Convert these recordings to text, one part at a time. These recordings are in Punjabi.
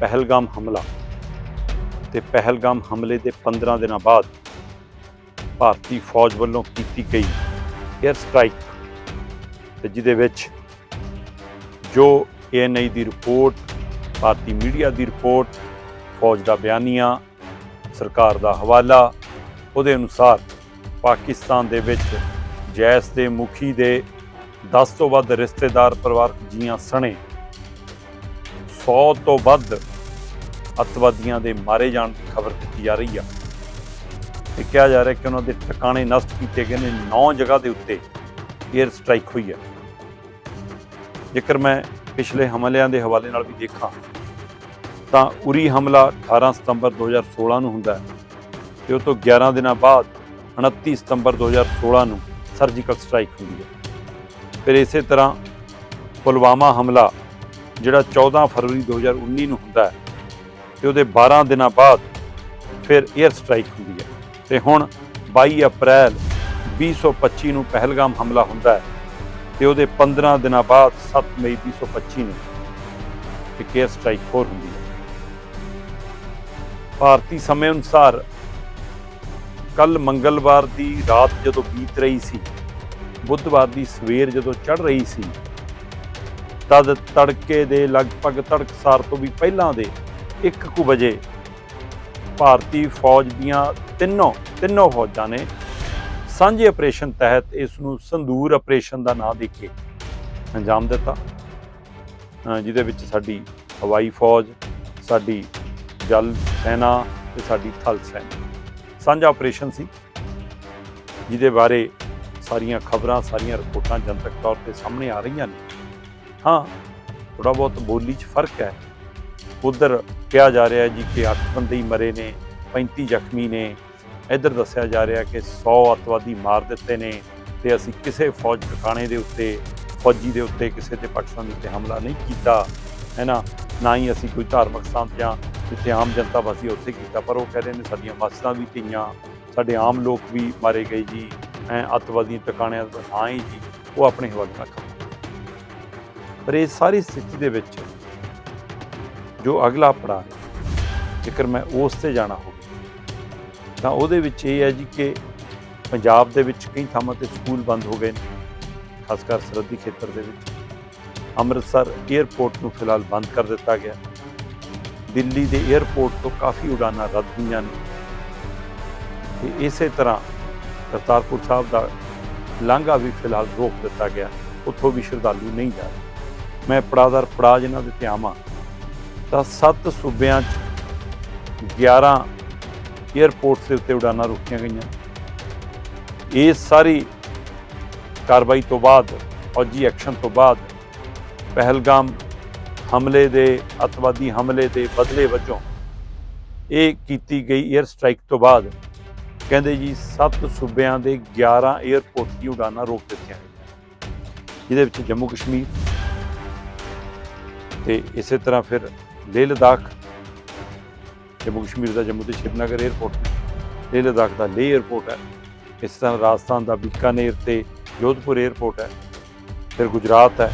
ਪਹਿਲਗਾਮ ਹਮਲਾ ਤੇ ਪਹਿਲਗਾਮ ਹਮਲੇ ਦੇ 15 ਦਿਨਾਂ ਬਾਅਦ ਭਾਰਤੀ ਫੌਜ ਵੱਲੋਂ ਕੀਤੀ ਗਈ 에ਅਰ ਸਟ੍ਰਾਈਕ ਤੇ ਜਿਹਦੇ ਵਿੱਚ ਜੋ ਏਐਨਆਈ ਦੀ ਰਿਪੋਰਟ, ਭਾਰਤੀ ਮੀਡੀਆ ਦੀ ਰਿਪੋਰਟ, ਫੌਜ ਦਾ ਬਿਆਨੀਆ, ਸਰਕਾਰ ਦਾ ਹਵਾਲਾ, ਉਹਦੇ ਅਨੁਸਾਰ ਪਾਕਿਸਤਾਨ ਦੇ ਵਿੱਚ ਜੈਸ ਦੇ ਮੁਖੀ ਦੇ 10 ਤੋਂ ਵੱਧ ਰਿਸ਼ਤੇਦਾਰ ਪਰਿਵਾਰਕ ਜੀਆਂ ਸਣੇ 100 ਤੋਂ ਵੱਧ ਅੱਤਵਾਦੀਆਂ ਦੇ ਮਾਰੇ ਜਾਣ ਦੀ ਖਬਰ ਦਿੱਤੀ ਜਾ ਰਹੀ ਆ। ਤੇ ਕਿਹਾ ਜਾ ਰਿਹਾ ਕਿ ਉਹਨਾਂ ਦੇ ਟਿਕਾਣੇ ਨਸ਼ਟ ਕੀਤੇ ਗਏ ਨੇ 9 ਜਗ੍ਹਾ ਦੇ ਉੱਤੇ 에ਅਰ ਸਟ੍ਰਾਈਕ ਹੋਈ ਹੈ ਜੇਕਰ ਮੈਂ ਪਿਛਲੇ ਹਮਲਿਆਂ ਦੇ ਹਵਾਲੇ ਨਾਲ ਵੀ ਦੇਖਾਂ, ਤਾਂ ਉਰੀ ਹਮਲਾ 18 ਸਤੰਬਰ 2016 ਨੂੰ ਹੁੰਦਾ ਹੈ ਤੇ ਉਹ ਤੋਂ 11 ਦਿਨਾਂ ਬਾਅਦ 29 ਸਤੰਬਰ 2016 ਨੂੰ ਸਰਜੀਕਲ ਸਟ੍ਰਾਈਕ ਹੁੰਦੀ ਹੈ। ਫਿਰ ਇਸੇ ਤਰ੍ਹਾਂ ਪੁਲਵਾਮਾ ਹਮਲਾ ਜਿਹੜਾ 14 ਫਰਵਰੀ 2019 ਨੂੰ ਹੁੰਦਾ ਹੈ, ਤੇ ਉਹਦੇ 12 ਦਿਨਾਂ ਬਾਅਦ ਫਿਰ 에ਅਰ ਸਟ੍ਰਾਈਕ ਹੁੰਦੀ ਹੈ। ਤੇ ਹੁਣ 22 ਅਪ੍ਰੈਲ 2025 ਨੂੰ ਪਹਿਲਗਾਮ ਹਮਲਾ ਹੁੰਦਾ ਹੈ ਤੇ ਉਹਦੇ 15 ਦਿਨਾਂ ਬਾਅਦ 7 ਮਈ 2025 ਨੂੰ ਇੱਕ 에ਅਰ ਸਟ੍ਰਾਈਕ ਹੋਰ ਹੁੰਦੀ ਹੈ। ਭਾਰਤੀ ਸਮੇਂ ਅਨੁਸਾਰ ਕੱਲ ਮੰਗਲਵਾਰ ਦੀ ਰਾਤ ਜਦੋਂ ਬੀਤ ਰਹੀ ਸੀ, ਬੁੱਧਵਾਰ ਦੀ ਸਵੇਰ ਜਦੋਂ ਚੜ ਰਹੀ ਸੀ ਤਦ ਤੜਕੇ ਦੇ ਲਗਭਗ ਤੜਕਸਾਰ ਤੋਂ ਵੀ ਪਹਿਲਾਂ ਦੇ 1:00 ਵਜੇ ਭਾਰਤੀ ਫੌਜ ਦੀਆਂ ਤਿੰਨੋਂ ਤਿੰਨੋਂ ਫੌਜਾਂ ਨੇ ਸਾਂਝੇ ਆਪਰੇਸ਼ਨ ਤਹਿਤ ਇਸ ਨੂੰ ਸੰਦੂਰ ਆਪਰੇਸ਼ਨ ਦਾ ਨਾਂ ਦੇ ਕੇ ਅੰਜਾਮ ਦਿੱਤਾ। ਜਿਹਦੇ ਵਿੱਚ ਸਾਡੀ ਹਵਾਈ ਫੌਜ, ਸਾਡੀ ਜਲ ਸੈਨਾ ਤੇ ਸਾਡੀ ਥਲ ਸੈਨਾ। ਸਾਂਝਾ ਆਪਰੇਸ਼ਨ ਸੀ, ਜਿਹਦੇ ਬਾਰੇ ਸਾਰੀਆਂ ਖਬਰਾਂ, ਸਾਰੀਆਂ ਰਿਪੋਰਟਾਂ ਜਨਤਕ ਤੌਰ ਤੇ ਸਾਹਮਣੇ ਆ ਰਹੀਆਂ ਨੇ। ਹਾਂ ਥੋੜਾ ਬਹੁਤ ਬੋਲੀ 'ਚ ਫ਼ਰਕ ਹੈ। ਉਧਰ ਕਿਹਾ ਜਾ ਰਿਹਾ ਜੀ ਕਿ 8 ਬੰਦੇ ਹੀ ਮਰੇ ਨੇ 35 ਜ਼ਖਮੀ ਨੇ। ਇੱਧਰ ਦੱਸਿਆ ਜਾ ਰਿਹਾ ਕਿ 100 ਅੱਤਵਾਦੀ ਮਾਰ ਦਿੱਤੇ ਨੇ ਤੇ ਅਸੀਂ ਕਿਸੇ ਫੌਜ ਟਿਕਾਣੇ ਦੇ ਉੱਤੇ, ਫੌਜੀ ਦੇ ਉੱਤੇ ਕਿਸੇ ਤੇ ਪਾਕਿਸਤਾਨ ਦੇ ਉੱਤੇ ਹਮਲਾ ਨਹੀਂ ਕੀਤਾ, ਹੈ ਨਾ? ਨਾ ਹੀ ਅਸੀਂ ਕੋਈ ਧਾਰਮਿਕ ਸਥਾਨ ਜਾਂ ਜਿੱਥੇ ਆਮ ਜਨਤਾ ਵਸੀ ਉੱਥੇ ਕੀਤਾ, ਪਰ ਉਹ ਕਹਿੰਦੇ ਨੇ ਸਾਡੀਆਂ ਮਸਜਿਦਾਂ ਵੀ ਧੀਆਂ, ਸਾਡੇ ਆਮ ਲੋਕ ਵੀ ਮਾਰੇ ਗਏ ਜੀ, ਐ ਅੱਤਵਾਦੀ ਟਿਕਾਣਿਆਂ ਦਾ ਹਾਂ ਹੀ ਜੀ, ਉਹ ਆਪਣੇ ਹਵਾਲੇ ਨਾਲ ਖਬਰ ਪਰ ਇਹ ਸਾਰੀ ਸਥਿਤੀ ਦੇ ਵਿੱਚ ਜੋ ਅਗਲਾ ਪੜਾਅ ਜੇਕਰ ਮੈਂ ਉਸ ਤੇ ਜਾਣਾ ਹੋਵੇ, ਤਾਂ ਉਹਦੇ ਵਿੱਚ ਇਹ ਹੈ ਜੀ ਕਿ ਪੰਜਾਬ ਦੇ ਵਿੱਚ ਕਈ ਥਾਵਾਂ ਤੇ ਸਕੂਲ ਬੰਦ ਹੋ ਗਏ ਨੇ, ਖਾਸ ਕਰ ਸਰਹੱਦੀ ਖੇਤਰ ਦੇ ਵਿੱਚ। ਅੰਮ੍ਰਿਤਸਰ 에ਅਰਪੋਰਟ ਨੂੰ ਫਿਲਹਾਲ ਬੰਦ ਕਰ ਦਿੱਤਾ ਗਿਆ। ਦਿੱਲੀ ਦੇ 에ਅਰਪੋਰਟ ਤੋਂ ਕਾਫੀ ਉਡਾਨਾਂ ਰੱਦ ਹੋਈਆਂ ਨੇ। ਤੇ ਇਸੇ ਤਰ੍ਹਾਂ ਕਰਤਾਰਪੁਰ ਸਾਹਿਬ ਦਾ ਲਾਂਘਾ ਵੀ ਫਿਲਹਾਲ ਰੋਕ ਦਿੱਤਾ ਗਿਆ। ਉੱਥੋਂ ਵੀ ਸ਼ਰਧਾਲੂ ਨਹੀਂ ਜਾ ਰਹੇ। ਮੈਂ ਪੜਾਦਰ ਪੜਾ ਜਿਨ੍ਹਾਂ ਦੇ ਤੇ ਆਵਾਂ, ਤਾਂ ਸੱਤ ਸੂਬਿਆਂ 'ਚ 11 에ਅਰਪੋਰਟਸ ਦੇ ਉੱਤੇ ਉਡਾਨਾਂ ਰੋਕੀਆਂ ਗਈਆਂ। ਇਹ ਸਾਰੀ ਕਾਰਵਾਈ ਤੋਂ ਬਾਅਦ, ਫੌਜੀ ਐਕਸ਼ਨ ਤੋਂ ਬਾਅਦ, ਪਹਿਲਗਾਮ ਹਮਲੇ ਦੇ, ਅਤਵਾਦੀ ਹਮਲੇ ਦੇ ਬਦਲੇ ਵਜੋਂ ਇਹ ਕੀਤੀ ਗਈ 에ਅਰ ਸਟ੍ਰਾਈਕ ਤੋਂ ਬਾਅਦ, ਕਹਿੰਦੇ ਜੀ ਸੱਤ ਸੂਬਿਆਂ ਦੇ 11 에ਅਰਪੋਰਟ ਦੀ ਉਡਾਨਾਂ ਰੋਕ ਦਿੱਤੀਆਂ ਗਈਆਂ। ਜਿਹਦੇ ਵਿੱਚ ਜੰਮੂ ਕਸ਼ਮੀਰ ਤੇ ਇਸੇ ਤਰ੍ਹਾਂ ਫਿਰ ਲੇਹ ਲਦਾਖ, ਜੰਮੂ ਕਸ਼ਮੀਰ ਦਾ ਜੰਮੂ ਤੇ ਸ਼੍ਰੀਨਗਰ 에ਅਰਪੋਰਟ ਲੇਹ ਲਦਾਖ ਦਾ ਲੇਹ 에ਅਰਪੋਰਟ ਹੈ। ਇਸ ਤਰ੍ਹਾਂ ਰਾਜਸਥਾਨ ਦਾ ਬੀਕਾਨੇਰ ਤੇ ਜੋਧਪੁਰ 에ਅਰਪੋਰਟ ਹੈ। ਫਿਰ ਗੁਜਰਾਤ ਹੈ।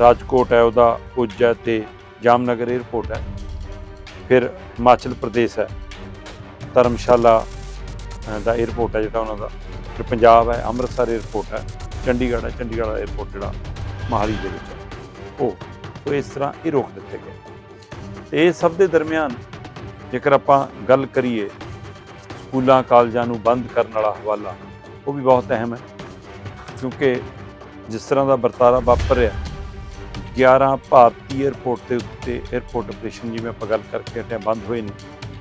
ਰਾਜਕੋਟ ਹੈ, ਉਹਦਾ ਉਜ ਹੈ ਤੇ ਜਾਮਨਗਰ 에ਅਰਪੋਰਟ ਹੈ। ਫਿਰ ਹਿਮਾਚਲ ਪ੍ਰਦੇਸ਼ ਹੈ। ਧਰਮਸ਼ਾਲਾ ਦਾ 에ਅਰਪੋਰਟ ਹੈ ਜਿਹੜਾ ਉਹਨਾਂ ਦਾ। ਫਿਰ ਪੰਜਾਬ ਹੈ, ਅੰਮ੍ਰਿਤਸਰ 에ਅਰਪੋਰਟ ਹੈ। ਚੰਡੀਗੜ੍ਹ ਹੈ, ਚੰਡੀਗੜ੍ਹ ਦਾ ਜਿਹੜਾ ਮਹਾਲੀ ਦੇ ਵਿੱਚ ਹੈ। ਉਹ ਸੋ ਇਸ ਤਰ੍ਹਾਂ ਇਹ ਰੋਕ ਦਿੱਤੇ ਗਏ। ਤੇ ਇਹ ਸਭ ਦੇ ਦਰਮਿਆਨ ਜੇਕਰ ਆਪਾਂ ਗੱਲ ਕਰੀਏ, ਸਕੂਲਾਂ, ਕਾਲਜਾਂ ਨੂੰ ਬੰਦ ਕਰਨ ਵਾਲਾ ਹਵਾਲਾ, ਉਹ ਵੀ ਬਹੁਤ ਅਹਿਮ ਹੈ। ਕਿਉਂਕਿ ਜਿਸ ਤਰ੍ਹਾਂ ਦਾ ਵਰਤਾਰਾ ਵਾਪਰ ਰਿਹਾ 11 ਭਾਰਤੀ 에ਅਰਪੋਰਟ ਦੇ ਉੱਤੇ 에ਅਰਪੋਰਟ ਆਪਰੇਸ਼ਨ ਜਿਵੇਂ ਆਪਾਂ ਗੱਲ ਕਰਕੇ ਹਟਿਆ, ਬੰਦ ਹੋਏ ਨੇ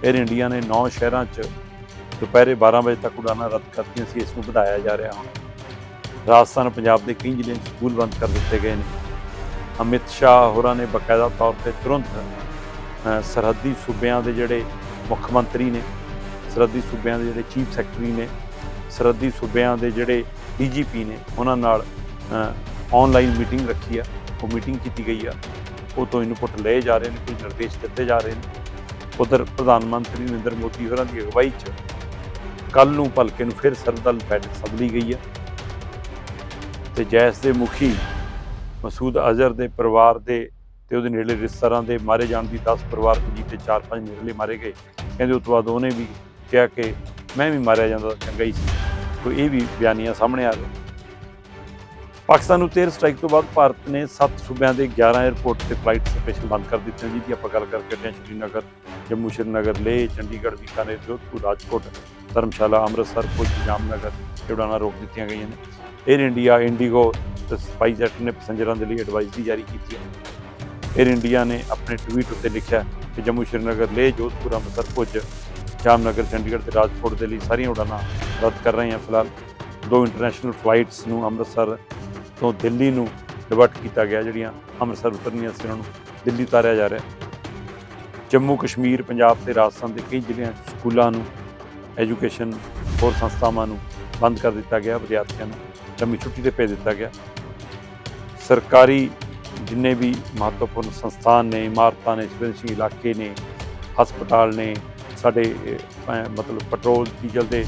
에ਅਰ ਇੰਡੀਆ ਨੇ 9 ਸ਼ਹਿਰਾਂ 'ਚ ਦੁਪਹਿਰੇ 12 ਵਜੇ ਤੱਕ ਉਡਾਨਾਂ ਰੱਦ ਕਰਤੀਆਂ ਸੀ, ਇਸ ਨੂੰ ਵਧਾਇਆ ਜਾ ਰਿਹਾ ਹੁਣ। ਰਾਜਸਥਾਨ, ਪੰਜਾਬ ਦੇ ਕਈ ਜ਼ਿਲ੍ਹੇ ਸਕੂਲ ਬੰਦ ਕਰ ਦਿੱਤੇ ਗਏ ਨੇ। ਅਮਿਤ ਸ਼ਾਹ ਹੋਰਾਂ ਨੇ ਬਕਾਇਦਾ ਤੌਰ ਤੇ ਤੁਰੰਤ ਸਰਹੱਦੀ ਸੂਬਿਆਂ ਦੇ ਜਿਹੜੇ ਮੁੱਖ ਮੰਤਰੀ ਨੇ, ਸਰਹੱਦੀ ਸੂਬਿਆਂ ਦੇ ਜਿਹੜੇ ਚੀਫ ਸੈਕਟਰੀ ਨੇ, ਸਰਹੱਦੀ ਸੂਬਿਆਂ ਦੇ ਜਿਹੜੇ ਡੀਜੀਪੀ ਨੇ, ਉਹਨਾਂ ਨਾਲ ਆਨਲਾਈਨ ਮੀਟਿੰਗ ਰੱਖੀ ਆ, ਉਹ ਮੀਟਿੰਗ ਕੀਤੀ ਗਈ ਆ। ਉਹ ਤੋਂ ਇਨਪੁਟ ਲਏ ਜਾ ਰਹੇ ਨੇ ਕੁਝ ਨਿਰਦੇਸ਼ ਦਿੱਤੇ ਜਾ ਰਹੇ ਨੇ। ਉਧਰ ਪ੍ਰਧਾਨ ਮੰਤਰੀ ਨਰਿੰਦਰ ਮੋਦੀ ਹੋਰਾਂ ਦੀ ਅਗਵਾਈ 'ਚ ਕੱਲ ਨੂੰ ਭਲਕੇ ਨੂੰ ਫਿਰ ਸਰਦਲ ਬੈਠਕ ਸੱਦ ਲਈ ਗਈ ਆ। ਤੇ ਜੈਸ ਦੇ ਮੁਖੀ ਮਸੂਦ ਅਜ਼ਹਰ ਦੇ ਪਰਿਵਾਰ ਦੇ ਤੇ ਉਹਦੇ ਨੇੜੇ ਰਿਸ਼ਤੇਦਾਰਾਂ ਦੇ ਮਾਰੇ ਜਾਣ ਦੀ 10 ਪਰਿਵਾਰ ਜੀ ਤੇ 4-5 ਨੇੜਲੇ ਮਾਰੇ ਗਏ। ਕਹਿੰਦੇ ਉਸ ਤੋਂ ਬਾਅਦ ਉਹਨੇ ਵੀ ਕਿਹਾ ਕਿ ਮੈਂ ਵੀ ਮਾਰਿਆ ਜਾਂਦਾ, ਚੰਗਾ ਹੀ ਸੀ। ਸੋ ਇਹ ਵੀ ਬਿਆਨੀਆਂ ਸਾਹਮਣੇ ਆ ਗਏ ਪਾਕਿਸਤਾਨ ਨੂੰ 13 ਸਟ੍ਰਾਈਕ ਤੋਂ ਬਾਅਦ ਭਾਰਤ ਨੇ 7 ਸੂਬਿਆਂ ਦੇ 11 에ਅਰਪੋਰਟ ਤੇ ਫਲਾਈਟ ਸਪੈਸ਼ਲ ਬੰਦ ਕਰ ਦਿੱਤੀਆਂ, ਜਿਹਦੀ ਆਪਾਂ ਗੱਲ ਕਰ ਹਟੇ ਹਾਂ ਸ਼੍ਰੀਨਗਰ, ਜੰਮੂ ਸ਼੍ਰੀਨਗਰ, ਲੇਹ, ਚੰਡੀਗੜ੍ਹ, ਬੀਕਾਨੇਰ, ਜੋਧਪੁਰ, ਰਾਜਕੋਟ, ਧਰਮਸ਼ਾਲਾ, ਅੰਮ੍ਰਿਤਸਰ, ਭੁਜ, ਜਾਮਨਗਰ ਇਹ ਉਡਾਣਾਂ ਰੋਕ ਦਿੱਤੀਆਂ ਗਈਆਂ ਨੇ। 에ਅਰ ਇੰਡੀਆ ਇੰਡੀਗੋ ਤੇ ਸਪਾਈਸਜੈਟ ਨੇ ਪੈਸੰਜਰਾਂ ਦੇ ਲਈ ਐਡਵਾਈਜ਼ਰੀ ਜਾਰੀ ਕੀਤੀ ਹੈ। 에ਅਰ ਇੰਡੀਆ ਨੇ ਆਪਣੇ ਟਵੀਟ ਉੱਤੇ ਲਿਖਿਆ ਕਿ ਜੰਮੂ ਸ਼੍ਰੀਨਗਰ, ਲੇਹ ਜੋਧਪੁਰ, ਅੰਮ੍ਰਿਤਸਰ, ਭੁਜ, ਜਾਮਨਗਰ, ਚੰਡੀਗੜ੍ਹ ਤੇ ਰਾਜਕੋਟ ਦੇ ਲਈ ਸਾਰੀਆਂ ਉਡਾਣਾਂ ਰੱਦ ਕਰ ਰਹੇ ਹਾਂ ਫਿਲਹਾਲ। ਦੋ ਇੰਟਰਨੈਸ਼ਨਲ ਫਲਾਈਟਸ ਨੂੰ ਅੰਮ੍ਰਿਤਸਰ ਤੋਂ ਦਿੱਲੀ ਨੂੰ ਡਿਵਰਟ ਕੀਤਾ ਗਿਆ, ਜਿਹੜੀਆਂ ਅੰਮ੍ਰਿਤਸਰ ਉਤਰਨੀਆਂ ਸੀ, ਉਹਨਾਂ ਨੂੰ ਦਿੱਲੀ ਉਤਾਰਿਆ ਜਾ ਰਿਹਾ ਜੰਮੂ ਕਸ਼ਮੀਰ, ਪੰਜਾਬ ਤੇ ਰਾਜਸਥਾਨ ਦੇ ਕਈ ਜ਼ਿਲ੍ਹਿਆਂ 'ਚ ਸਕੂਲਾਂ ਨੂੰ ਐਜੂਕੇਸ਼ਨ ਹੋਰ ਸੰਸਥਾਵਾਂ ਨੂੰ ਬੰਦ ਕਰ ਦਿੱਤਾ ਗਿਆ, ਵਿਦਿਆਰਥੀਆਂ ਨੂੰ ਲੰਮੀ ਛੁੱਟੀ ਤੇ ਭੇਜ ਦਿੱਤਾ ਗਿਆ। ਸਰਕਾਰੀ ਜਿੰਨੇ ਵੀ ਮਹੱਤਵਪੂਰਨ ਸੰਸਥਾਨ ਨੇ, ਇਮਾਰਤਾਂ ਨੇ ਸੰਵੇਦਨਸ਼ੀਲ ਇਲਾਕੇ ਨੇ, ਹਸਪਤਾਲ ਨੇ, ਸਾਡੇ ਮਤਲਬ ਪੈਟਰੋਲ ਡੀਜ਼ਲ ਦੇ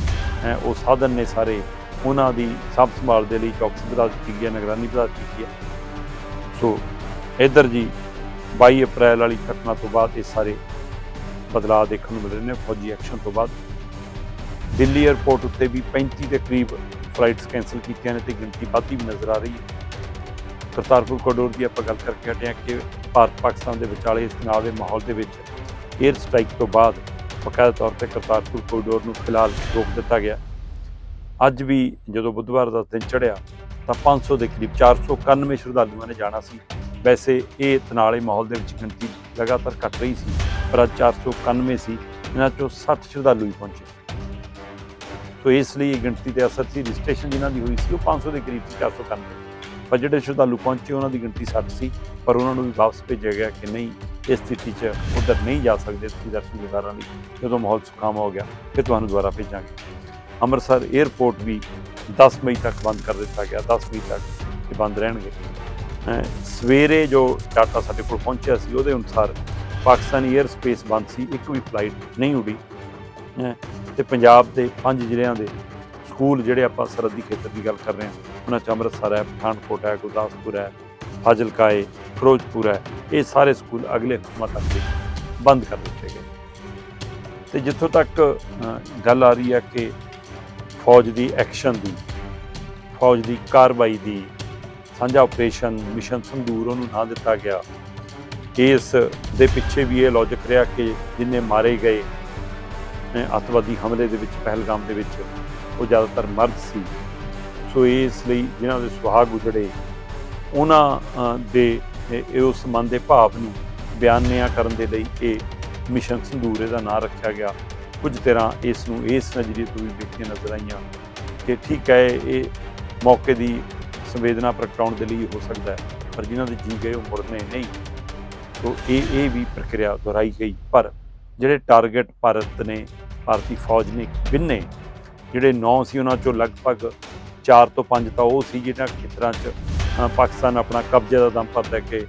ਉਹ ਸਾਧਨ ਨੇ ਸਾਰੇ, ਉਹਨਾਂ ਦੀ ਸਾਂਭ ਸੰਭਾਲ ਦੇ ਲਈ ਚੌਕਸੀ ਵਧਾ ਦਿੱਤੀ ਗਈ ਹੈ, ਨਿਗਰਾਨੀ ਵਧਾ ਦਿੱਤੀ ਹੈ। ਸੋ ਇੱਧਰ ਜੀ 22 ਅਪ੍ਰੈਲ ਵਾਲੀ ਘਟਨਾ ਤੋਂ ਬਾਅਦ ਇਹ ਸਾਰੇ ਬਦਲਾਅ ਦੇਖਣ ਨੂੰ ਮਿਲ ਰਹੇ ਨੇ, ਫੌਜੀ ਐਕਸ਼ਨ ਤੋਂ ਬਾਅਦ। ਦਿੱਲੀ 에ਅਰਪੋਰਟ ਉੱਤੇ ਵੀ 35 ਦੇ ਕਰੀਬ ਫਲਾਈਟਸ ਕੈਂਸਲ ਕੀਤੀਆਂ ਨੇ ਤੇ ਗਿਣਤੀ ਵੱਧਦੀ ਵੀ ਨਜ਼ਰ ਆ ਰਹੀ ਹੈ। ਕਰਤਾਰਪੁਰ ਕੋਰੀਡੋਰ ਦੀ ਆਪਾਂ ਗੱਲ ਕਰਕੇ ਹਟੇ ਹਾਂ ਕਿ ਭਾਰਤ ਪਾਕਿਸਤਾਨ ਦੇ ਵਿਚਾਲੇ ਇਸ ਤਣਾਅ ਦੇ ਮਾਹੌਲ ਦੇ ਵਿੱਚ 에ਅਰ ਸਟ੍ਰਾਈਕ ਤੋਂ ਬਾਅਦ ਬਕਾਇਦਾ ਤੌਰ ਤੇ ਕਰਤਾਰਪੁਰ ਕੋਰੀਡੋਰ ਨੂੰ ਫਿਲਹਾਲ ਰੋਕ ਦਿੱਤਾ ਗਿਆ। ਅੱਜ ਵੀ ਜਦੋਂ ਬੁੱਧਵਾਰ ਦਾ ਦਿਨ ਚੜ੍ਹਿਆ ਤਾਂ 500 ਦੇ ਕਰੀਬ 491 ਸ਼ਰਧਾਲੂਆਂ ਨੇ ਜਾਣਾ ਸੀ। ਵੈਸੇ ਇਹ ਤਣਾਲੇ ਮਾਹੌਲ ਦੇ ਵਿੱਚ ਗਿਣਤੀ ਲਗਾਤਾਰ ਘਟ ਰਹੀ ਸੀ, ਪਰ ਅੱਜ 491 ਸੀ ਇਹਨਾਂ ਚੋਂ 60 ਸ਼ਰਧਾਲੂ ਹੀ ਪਹੁੰਚੇ। ਸੋ ਇਸ ਲਈ ਗਿਣਤੀ ਦੇ ਅਸਰ ਸੀ, ਰਜਿਸਟ੍ਰੇਸ਼ਨ ਜਿਨ੍ਹਾਂ ਦੀ ਹੋਈ ਸੀ, ਉਹ 500 ਦੇ ਕਰੀਬ ਸੀ 491 ਪਰ ਜਿਹੜੇ ਸ਼ਰਧਾਲੂ ਪਹੁੰਚੇ, ਉਹਨਾਂ ਦੀ ਗਿਣਤੀ 60 ਸੀ, ਪਰ ਉਹਨਾਂ ਨੂੰ ਵੀ ਵਾਪਸ ਭੇਜਿਆ ਗਿਆ ਕਿ ਨਹੀਂ, ਇਸ ਸਥਿਤੀ 'ਚ ਉਧਰ ਨਹੀਂ ਜਾ ਸਕਦੇ ਤੁਸੀਂ ਦਰਸ਼ਨ ਦਿਦਾਰਾਂ ਲਈ। ਜਦੋਂ ਮਾਹੌਲ ਸੁਖਾਮ ਹੋ ਗਿਆ, ਫਿਰ ਤੁਹਾਨੂੰ ਦੁਬਾਰਾ ਭੇਜਾਂਗੇ। ਅੰਮ੍ਰਿਤਸਰ 에ਅਰਪੋਰਟ ਵੀ 10 ਮਈ ਤੱਕ ਬੰਦ ਕਰ ਦਿੱਤਾ ਗਿਆ 10 ਮਈ ਤੱਕ ਇਹ ਬੰਦ ਰਹਿਣਗੇ। ਸਵੇਰੇ ਜੋ ਡਾਟਾ ਸਾਡੇ ਕੋਲ ਪਹੁੰਚਿਆ ਸੀ, ਉਹਦੇ ਅਨੁਸਾਰ ਪਾਕਿਸਤਾਨੀ 에ਅਰ ਸਪੇਸ ਬੰਦ ਸੀ, ਇੱਕ ਵੀ ਫਲਾਈਟ ਨਹੀਂ ਉਡੀ। ਅਹ ਤੇ ਪੰਜਾਬ ਦੇ ਪੰਜ ਜ਼ਿਲ੍ਹਿਆਂ ਦੇ ਸਕੂਲ ਜਿਹੜੇ ਆਪਾਂ ਸਰਹੱਦੀ ਖੇਤਰ ਦੀ ਗੱਲ ਕਰ ਰਹੇ ਹਾਂ ਉਹਨਾਂ 'ਚ ਅੰਮ੍ਰਿਤਸਰ ਹੈ ਪਠਾਨਕੋਟ ਹੈ ਗੁਰਦਾਸਪੁਰ ਹੈ ਫਾਜ਼ਿਲਕਾ ਹੈ ਫਿਰੋਜ਼ਪੁਰ ਹੈ ਇਹ ਸਾਰੇ ਸਕੂਲ ਅਗਲੇ ਹੁਕਮਾਂ ਤੱਕ ਬੰਦ ਕਰ ਦਿੱਤੇ ਗਏ। ਤੇ ਜਿੱਥੋਂ ਤੱਕ ਗੱਲ ਆ ਰਹੀ ਹੈ ਕਿ ਫੌਜ ਦੀ ਐਕਸ਼ਨ ਦੀ ਫੌਜ ਦੀ ਕਾਰਵਾਈ ਦੀ ਸਾਂਝਾ ਆਪਰੇਸ਼ਨ ਮਿਸ਼ਨ ਸੰਦੂਰ ਉਹਨੂੰ ਨਾ ਦਿੱਤਾ ਗਿਆ। ਇਸ ਦੇ ਪਿੱਛੇ ਵੀ ਇਹ ਲੌਜੀਕ ਰਿਹਾ ਕਿ ਜਿੰਨੇ ਮਾਰੇ ਗਏ ਅਹ, ਅੱਤਵਾਦੀ ਹਮਲੇ ਦੇ ਵਿੱਚ ਪਹਿਲਗਾਮ ਦੇ ਵਿੱਚ ਉਹ ਜ਼ਿਆਦਾਤਰ ਮਰਦ ਸੀ। ਸੋ ਇਸ ਲਈ ਜਿਨ੍ਹਾਂ ਦੇ ਸੁਹਾਗ ਉਜੜੇ, ਉਹਨਾਂ ਦੇ ਉਸ ਮਨ ਦੇ ਭਾਵ ਨੂੰ ਬਿਆਨਿਆ ਕਰਨ ਦੇ ਲਈ ਇਹ ਮਿਸ਼ਨ ਸੰਦੂਰ ਇਹਦਾ ਨਾਂ ਰੱਖਿਆ ਗਿਆ। ਕੁਝ ਤਰ੍ਹਾਂ ਇਸ ਨੂੰ ਇਸ ਨਜ਼ਰੀਏ ਤੋਂ ਵੀ ਵੇਖੀਆਂ ਨਜ਼ਰ ਆਈਆਂ ਕਿ ਠੀਕ ਹੈ, ਇਹ ਮੌਕੇ ਦੀ ਸੰਵੇਦਨਾ ਪ੍ਰਗਟਾਉਣ ਦੇ ਲਈ ਹੋ ਸਕਦਾ ਹੈ, ਪਰ ਜਿਨ੍ਹਾਂ ਦੇ ਜੀ ਗਏ ਉਹ ਮੁੜਨੇ ਨਹੀਂ। ਸੋ ਇਹ ਇਹ ਵੀ ਪ੍ਰਕਿਰਿਆ ਦੁਹਰਾਈ ਗਈ, ਪਰ ਜਿਹੜੇ ਟਾਰਗੇਟ ਭਾਰਤ ਨੇ, ਭਾਰਤੀ ਫੌਜ ਨੇ ਬਿੰਨੇ, ਜਿਹੜੇ 9 ਸੀ ਉਹਨਾਂ ਚੋਂ ਲਗਭਗ 4 ਤੋਂ 5 ਤਾਂ ਉਹ ਸੀ ਜਿਹਨਾਂ ਖੇਤਰਾਂ 'ਚ ਪਾਕਿਸਤਾਨ ਆਪਣਾ ਕਬਜ਼ੇ ਦਾ ਦਮ ਭਰਦਾ ਲੈ ਕੇ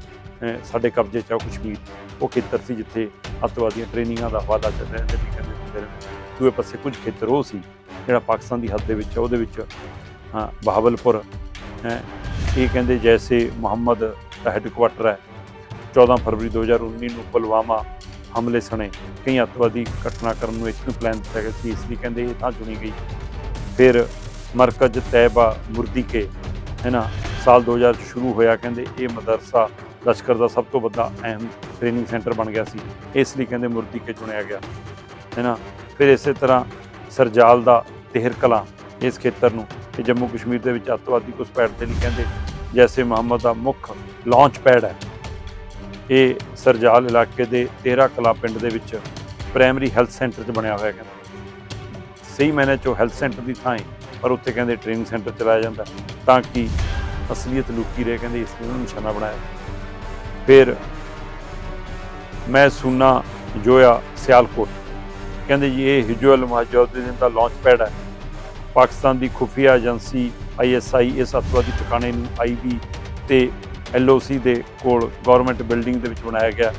ਸਾਡੇ ਕਬਜ਼ੇ 'ਚ ਆ ਕਸ਼ਮੀਰ ਉਹ ਖੇਤਰ ਸੀ ਜਿੱਥੇ ਅੱਤਵਾਦੀਆਂ ਟ੍ਰੇਨਿੰਗਾਂ ਦਾ ਹਵਾਲਾ ਚੱਲ ਰਿਹਾ ਤੇ ਵੀ ਕਹਿੰਦੇ ਫਿਰ ਦੂਏ ਪਾਸੇ ਕੁਝ ਖੇਤਰ ਉਹ ਸੀ, ਜਿਹੜਾ ਪਾਕਿਸਤਾਨ ਦੀ ਹੱਦ ਦੇ ਵਿੱਚ ਉਹਦੇ ਵਿੱਚ, ਹਾਂ, ਬਹਾਵਲਪੁਰ ਇਹ ਕਹਿੰਦੇ ਜੈਸੇ ਮੁਹੰਮਦ ਦਾ ਹੈੱਡਕੁਆਟਰ ਹੈ। 14 ਫਰਵਰੀ 2019 ਨੂੰ ਪੁਲਵਾਮਾ ਹਮਲੇ ਸਣੇ। ਕਈ ਅੱਤਵਾਦੀ ਘਟਨਾ ਕਰਨ ਨੂੰ ਇੱਕ ਨੂੰ ਪਲਾਨ ਦਿੱਤਾ ਗਿਆ ਸੀ, ਇਸ ਲਈ ਕਹਿੰਦੇ ਇਹ ਥਾਂ ਚੁਣੀ ਗਈ। ਫਿਰ ਮਰਕਜ਼ ਤੈਬਾ ਮੁਰਦੀਕੇ ਹੈ ਨਾ ਸਾਲ 2000 ਚ ਸ਼ੁਰੂ ਹੋਇਆ, ਕਹਿੰਦੇ ਇਹ ਮਦਰਸਾ ਲਸ਼ਕਰ ਦਾ ਸਭ ਤੋਂ ਵੱਡਾ ਅਹਿਮ ਟ੍ਰੇਨਿੰਗ ਸੈਂਟਰ ਬਣ ਗਿਆ ਸੀ। ਇਸ ਲਈ ਕਹਿੰਦੇ ਮੁਰਦੀਕੇ ਚੁਣਿਆ ਗਿਆ ਹੈ ਨਾ ਫਿਰ ਇਸੇ ਤਰ੍ਹਾਂ ਸਰਜਾਲ ਦਾ ਤਹਿਰ ਕਲਾਂ ਇਸ ਖੇਤਰ ਨੂੰ, ਇਹ ਜੰਮੂ ਕਸ਼ਮੀਰ ਦੇ ਵਿੱਚ ਅੱਤਵਾਦੀ ਘੁਸਪੈਠ ਦੇ ਲਈ ਕਹਿੰਦੇ, ਜੈਸੇ ਮੁਹੰਮਦ ਦਾ ਮੁੱਖ ਲਾਂਚ ਪੈਡ ਹੈ। ਇਹ ਸਰਜਾਲ ਇਲਾਕੇ ਦੇ ਤੇਰਾ ਕਲਾ ਪਿੰਡ ਦੇ ਵਿੱਚ ਪ੍ਰਾਇਮਰੀ ਹੈਲਥ ਸੈਂਟਰ 'ਚ ਬਣਿਆ ਹੋਇਆ, ਕਹਿੰਦਾ। ਸਹੀ ਮੈਨੇ ਚੋ ਹੈਲਥ ਸੈਂਟਰ ਦੀ ਥਾਂ ਹੈ। ਪਰ ਉੱਥੇ ਕਹਿੰਦੇ ਟ੍ਰੇਨਿੰਗ ਸੈਂਟਰ ਚਲਾਇਆ ਜਾਂਦਾ। ਤਾਂ ਕਿ ਅਸਲੀਅਤ ਲੁਕੀ ਰਹੇ, ਕਹਿੰਦੇ ਇਸ ਨੂੰ ਨਿਸ਼ਾਨਾ ਬਣਾਇਆ। ਫਿਰ ਮੈਂ ਸੁਨਾ ਜੋਇਆ ਸਿਆਲਕੋਟ। ਕਹਿੰਦੇ ਜੀ, ਇਹ ਹਿਜੁਅਲ ਮੁਜਾਹਿਦੀਨ ਦਾ ਲਾਂਚ ਪੈਡ ਹੈ। ਪਾਕਿਸਤਾਨ ਦੀ ਖੁਫੀਆ ਏਜੰਸੀ ਆਈਐਸਆਈ ਇਸ ਅੱਤਵਾਦੀ ਟਿਕਾਣੇ ਨੂੰ ਆਈਬੀ ਤੇ ਐਲਓਸੀ ਦੇ ਕੋਲ ਗਵਰਨਮੈਂਟ ਬਿਲਡਿੰਗ ਦੇ ਵਿੱਚ ਬਣਾਇਆ ਗਿਆ।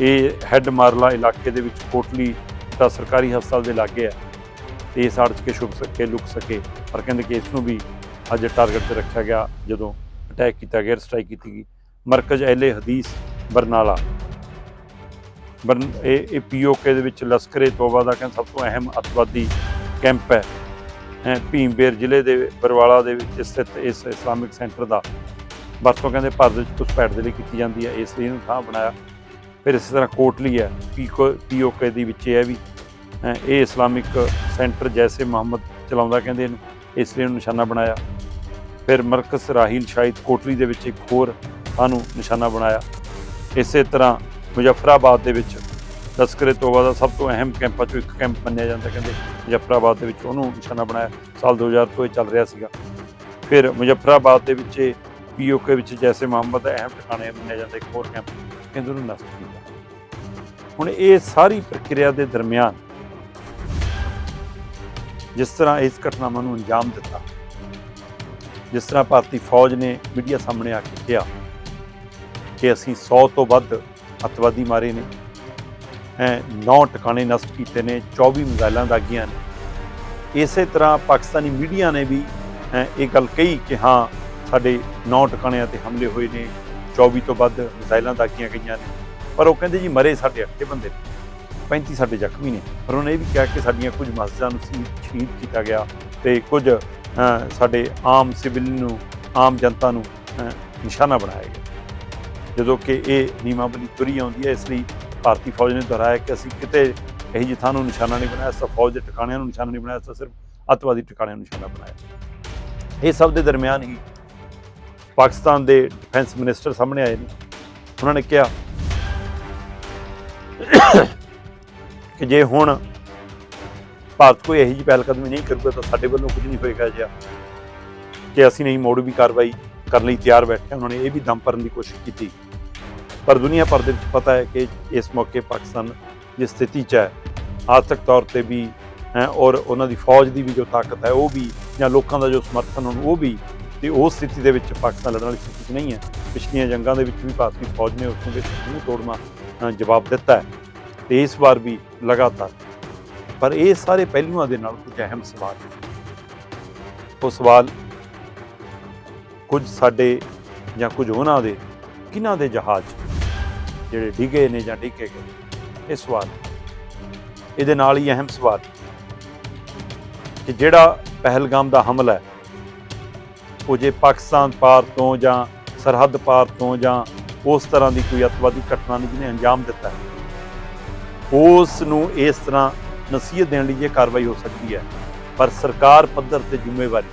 ਇਹ ਹੈੱਡ ਮਾਰਲਾ ਇਲਾਕੇ ਦੇ ਵਿੱਚ ਕੋਟਲੀ ਦਾ ਸਰਕਾਰੀ ਹਸਪਤਾਲ ਦੇ ਲਾਗੇ ਹੈ। ਤੇ ਇਸ ਆੜ 'ਚ ਕਿ ਛੁਪ ਸਕੇ, ਲੁਕ ਸਕੇ। ਪਰ ਕਹਿੰਦੇ ਕਿ ਇਸ ਨੂੰ ਵੀ ਅੱਜ ਟਾਰਗੇਟ ਤੇ ਰੱਖਿਆ ਗਿਆ, ਜਦੋਂ ਅਟੈਕ ਕੀਤਾ ਗਿਆ ਸਟ੍ਰਾਈਕ ਕੀਤੀ ਗਈ। ਮਰਕਜ਼ ਅਹਿਲੇ ਹਦੀਸ, ਬਰਨਾਲਾ। ਬਰਨ, ਇਹ ਇਹ ਪੀਓਕੇ ਦੇ ਵਿੱਚ ਲਸ਼ਕਰੇ ਤੋਬਾ ਦਾ ਕਹਿੰਦਾ ਸਭ ਤੋਂ ਅਹਿਮ ਅੱਤਵਾਦੀ ਕੈਂਪ ਹੈ। ਭੀਮਬੇਰ ਜ਼ਿਲ੍ਹੇ ਦੇ, ਬਰਵਾਲਾ ਦੇ ਵਿੱਚ ਸਥਿਤ ਇਸ ਇਸਲਾਮਿਕ ਸੈਂਟਰ ਦਾ। ਵਰਤੋਂ ਕਹਿੰਦੇ ਭਾਰਤ ਵਿੱਚ ਘੁਸਪੈਠ ਦੇ ਲਈ ਕੀਤੀ ਜਾਂਦੀ ਹੈ, ਇਸ ਲਈ ਇਹਨੂੰ ਥਾਂ ਬਣਾਇਆ। ਫਿਰ ਇਸੇ ਤਰ੍ਹਾਂ ਕੋਟਲੀ ਹੈ ਪੀਕੋ ਪੀਓਕੇ ਦੀ ਵਿੱਚ ਇਹ ਵੀ ਇਹ ਇਸਲਾਮਿਕ ਸੈਂਟਰ ਜੈਸੇ ਮੁਹੰਮਦ ਚਲਾਉਂਦਾ ਕਹਿੰਦੇ ਇਹਨੂੰ, ਇਸ ਲਈ ਉਹਨੂੰ ਨਿਸ਼ਾਨਾ ਬਣਾਇਆ। ਫਿਰ ਮਰਕਸ ਰਾਹੀਲ ਸ਼ਾਹਿਦ ਕੋਟਲੀ ਦੇ ਵਿੱਚ ਇੱਕ ਹੋਰ ਸਾਨੂੰ ਨਿਸ਼ਾਨਾ ਬਣਾਇਆ। ਇਸੇ ਤਰ੍ਹਾਂ ਮੁਜ਼ੱਫਰਾਬਾਦ ਦੇ ਵਿੱਚ ਤਸਕਰੇ ਤੋਬਾ ਦਾ ਸਭ ਤੋਂ ਅਹਿਮ ਕੈਂਪਾਂ ਚੋਂ ਇੱਕ ਕੈਂਪ ਮੰਨਿਆ ਜਾਂਦਾ ਕਹਿੰਦੇ, ਮੁਜ਼ੱਫਰਾਬਾਦ ਦੇ ਵਿੱਚ ਉਹਨੂੰ ਨਿਸ਼ਾਨਾ ਬਣਾਇਆ। ਸਾਲ 2000 ਤੋਂ ਇਹ ਚੱਲ ਰਿਹਾ ਸੀਗਾ। ਫਿਰ ਮੁਜ਼ੱਫਰਾਬਾਦ ਦੇ ਵਿੱਚ ਪੀਓਕੇ ਵਿੱਚ ਜੈਸੇ ਮੁਹੰਮਦ ਅਹਿਮ ਟਿਕਾਣੇ ਮੰਨਿਆ ਜਾਂਦਾ, ਇੱਕ ਹੋਰ ਕੈਂਪ। ਕਹਿੰਦੇ ਉਹਨੂੰ ਨਸ਼ਟ ਕੀਤਾ। ਹੁਣ ਇਹ ਸਾਰੀ ਪ੍ਰਕਿਰਿਆ ਦੇ ਦਰਮਿਆਨ ਜਿਸ ਤਰ੍ਹਾਂ ਇਸ ਘਟਨਾਵਾਂ ਨੂੰ ਅੰਜਾਮ ਦਿੱਤਾ, ਜਿਸ ਤਰ੍ਹਾਂ ਭਾਰਤੀ ਫੌਜ ਨੇ ਮੀਡੀਆ ਸਾਹਮਣੇ ਆ ਕੇ ਕਿਹਾ ਕਿ ਅਸੀਂ 100 ਤੋਂ ਵੱਧ ਅੱਤਵਾਦੀ ਮਾਰੇ ਨੇ, ਹੈ 9 ਟਿਕਾਣੇ ਨਸ਼ਟ ਕੀਤੇ ਨੇ 24 ਮਿਜ਼ਾਈਲਾਂ ਦਾਗੀਆਂ ਨੇ। ਇਸੇ ਤਰ੍ਹਾਂ ਪਾਕਿਸਤਾਨੀ ਮੀਡੀਆ ਨੇ ਵੀ ਇਹ ਗੱਲ ਕਹੀ ਕਿ ਹਾਂ, ਸਾਡੇ 9 ਟਿਕਾਣਿਆਂ ਤੇ ਹਮਲੇ ਹੋਏ ਨੇ 24 ਤੋਂ ਵੱਧ ਮਿਜ਼ਾਈਲਾਂ ਦਾਗੀਆਂ ਗਈਆਂ ਨੇ। ਪਰ ਉਹ ਕਹਿੰਦੇ ਜੀ ਮਰੇ ਸਾਡੇ 8 ਬੰਦੇ ਨੇ। 35 ਸਾਡੇ ਜ਼ਖਮੀ ਨੇ। ਪਰ ਉਹਨੇ ਇਹ ਵੀ ਕਿਹਾ ਕਿ ਸਾਡੀਆਂ ਕੁਝ ਮਸਜਿਦਾਂ ਨੂੰ ਸੀ, ਸ਼ਹੀਦ ਕੀਤਾ ਗਿਆ ਤੇ ਕੁਝ ਸਾਡੇ ਆਮ ਸਿਵਲ ਨੂੰ, ਆਮ ਜਨਤਾ ਨੂੰ ਨਿਸ਼ਾਨਾ ਬਣਾਇਆ ਗਿਆ। ਜਦੋਂ ਕਿ ਇਹ ਨੀਮਾਵਲੀ ਤੁਰੀ ਆਉਂਦੀ ਹੈ, ਇਸ ਲਈ ਭਾਰਤੀ ਫੌਜ ਨੇ ਦੁਹਰਾਇਆ ਕਿ ਅਸੀਂ ਕਿਤੇ ਇਹੀ ਜਿਹੀ ਥਾਂ ਨੂੰ ਨਿਸ਼ਾਨਾ ਨਹੀਂ ਬਣਾਇਆ ਸਭ ਫੌਜ ਦੇ ਟਿਕਾਣਿਆਂ ਨੂੰ ਨਿਸ਼ਾਨਾ ਨਹੀਂ ਬਣਾਇਆ ਤਾਂ ਸਿਰਫ ਅੱਤਵਾਦੀ ਟਿਕਾਣਿਆਂ ਨੂੰ ਨਿਸ਼ਾਨਾ ਬਣਾਇਆ। ਇਹ ਸਭ ਦੇ ਦਰਮਿਆਨ ਹੀ ਪਾਕਿਸਤਾਨ ਦੇ ਡਿਫੈਂਸ ਮਿਨਿਸਟਰ ਸਾਹਮਣੇ ਆਏ ਨੇ। ਉਹਨਾਂ ਨੇ ਕਿਹਾ ਕਿ ਜੇ ਹੁਣ ਭਾਰਤ ਕੋਈ ਇਹੋ ਜਿਹੀ ਪਹਿਲ ਕਦਮੀ ਨਹੀਂ ਕਰੂਗਾ ਤਾਂ ਸਾਡੇ ਵੱਲੋਂ ਕੁਝ ਨਹੀਂ ਹੋਏਗਾ ਜਿਆ ਕਿ ਅਸੀਂ ਨਹੀਂ ਮੋੜ ਵੀ ਕਾਰਵਾਈ ਕਰਨ ਲਈ ਤਿਆਰ ਬੈਠੇ, ਉਹਨਾਂ ਨੇ ਇਹ ਵੀ ਦਮ ਭਰਨ ਦੀ ਕੋਸ਼ਿਸ਼ ਕੀਤੀ। ਪਰ ਦੁਨੀਆ ਭਰ ਦੇ ਵਿੱਚ ਪਤਾ ਹੈ ਕਿ ਇਸ ਮੌਕੇ ਪਾਕਿਸਤਾਨ ਦੀ ਸਥਿਤੀ 'ਚ ਹੈ। ਆਰਥਿਕ ਤੌਰ ਤੇ ਵੀ ਹੈ, ਔਰ ਉਹਨਾਂ ਦੀ ਫੌਜ ਦੀ ਵੀ ਜੋ ਤਾਕਤ ਹੈ, ਉਹ ਵੀ ਜਾਂ ਲੋਕਾਂ ਦਾ ਜੋ ਸਮਰਥਨ ਹੁਣ ਉਹ ਵੀ, ਤੇ ਉਸ ਸਥਿਤੀ ਦੇ ਵਿੱਚ ਪਾਕਿਸਤਾਨ ਲੜਨ ਵਾਲੀ ਸਥਿਤੀ 'ਚ ਨਹੀਂ ਹੈ। ਪਿਛਲੀਆਂ ਜੰਗਾਂ ਦੇ ਵਿੱਚ ਵੀ ਭਾਰਤੀ ਫੌਜ ਨੇ ਉਸ ਨੂੰ ਤੋੜਨਾ ਜਵਾਬ ਦਿੱਤਾ ਹੈ। ਤੇ ਇਸ ਵਾਰ ਵੀ ਲਗਾਤਾਰ। ਪਰ ਇਹ ਸਾਰੇ ਪਹਿਲੂਆਂ ਦੇ ਨਾਲ ਕੁਝ ਅਹਿਮ ਸਵਾਲ ਉਹ ਸਵਾਲ ਕੁਝ ਸਾਡੇ ਜਾਂ ਕੁਝ ਉਹਨਾਂ ਦੇ ਕਿਹਨਾਂ ਦੇ ਜਹਾਜ਼ ਜਿਹੜੇ ਡਿੱਗੇ ਨੇ ਜਾਂ ਡਿੱਗੇ ਗਏ ਇਹ ਸਵਾਲ ਇਹਦੇ ਨਾਲ ਹੀ ਅਹਿਮ ਸਵਾਲ ਕਿ ਜਿਹੜਾ ਪਹਿਲਗਾਮ ਦਾ ਹਮਲਾ ਹੈ, ਉਹ ਜੇ ਪਾਕਿਸਤਾਨ ਪਾਰ ਤੋਂ ਜਾਂ ਸਰਹੱਦ ਪਾਰ ਤੋਂ ਜਾਂ ਉਸ ਤਰ੍ਹਾਂ ਦੀ ਕੋਈ ਅੱਤਵਾਦੀ ਘਟਨਾ ਨਹੀਂ ਜਿਹਨੇ ਅੰਜਾਮ ਦਿੱਤਾ ਹੈ ਉਸ ਨੂੰ ਇਸ ਤਰ੍ਹਾਂ ਨਸੀਹਤ ਦੇਣ ਲਈ ਇਹ ਕਾਰਵਾਈ ਹੋ ਸਕਦੀ ਹੈ। ਪਰ ਸਰਕਾਰ ਪੱਧਰ ਤੇ ਜ਼ਿੰਮੇਵਾਰੀ।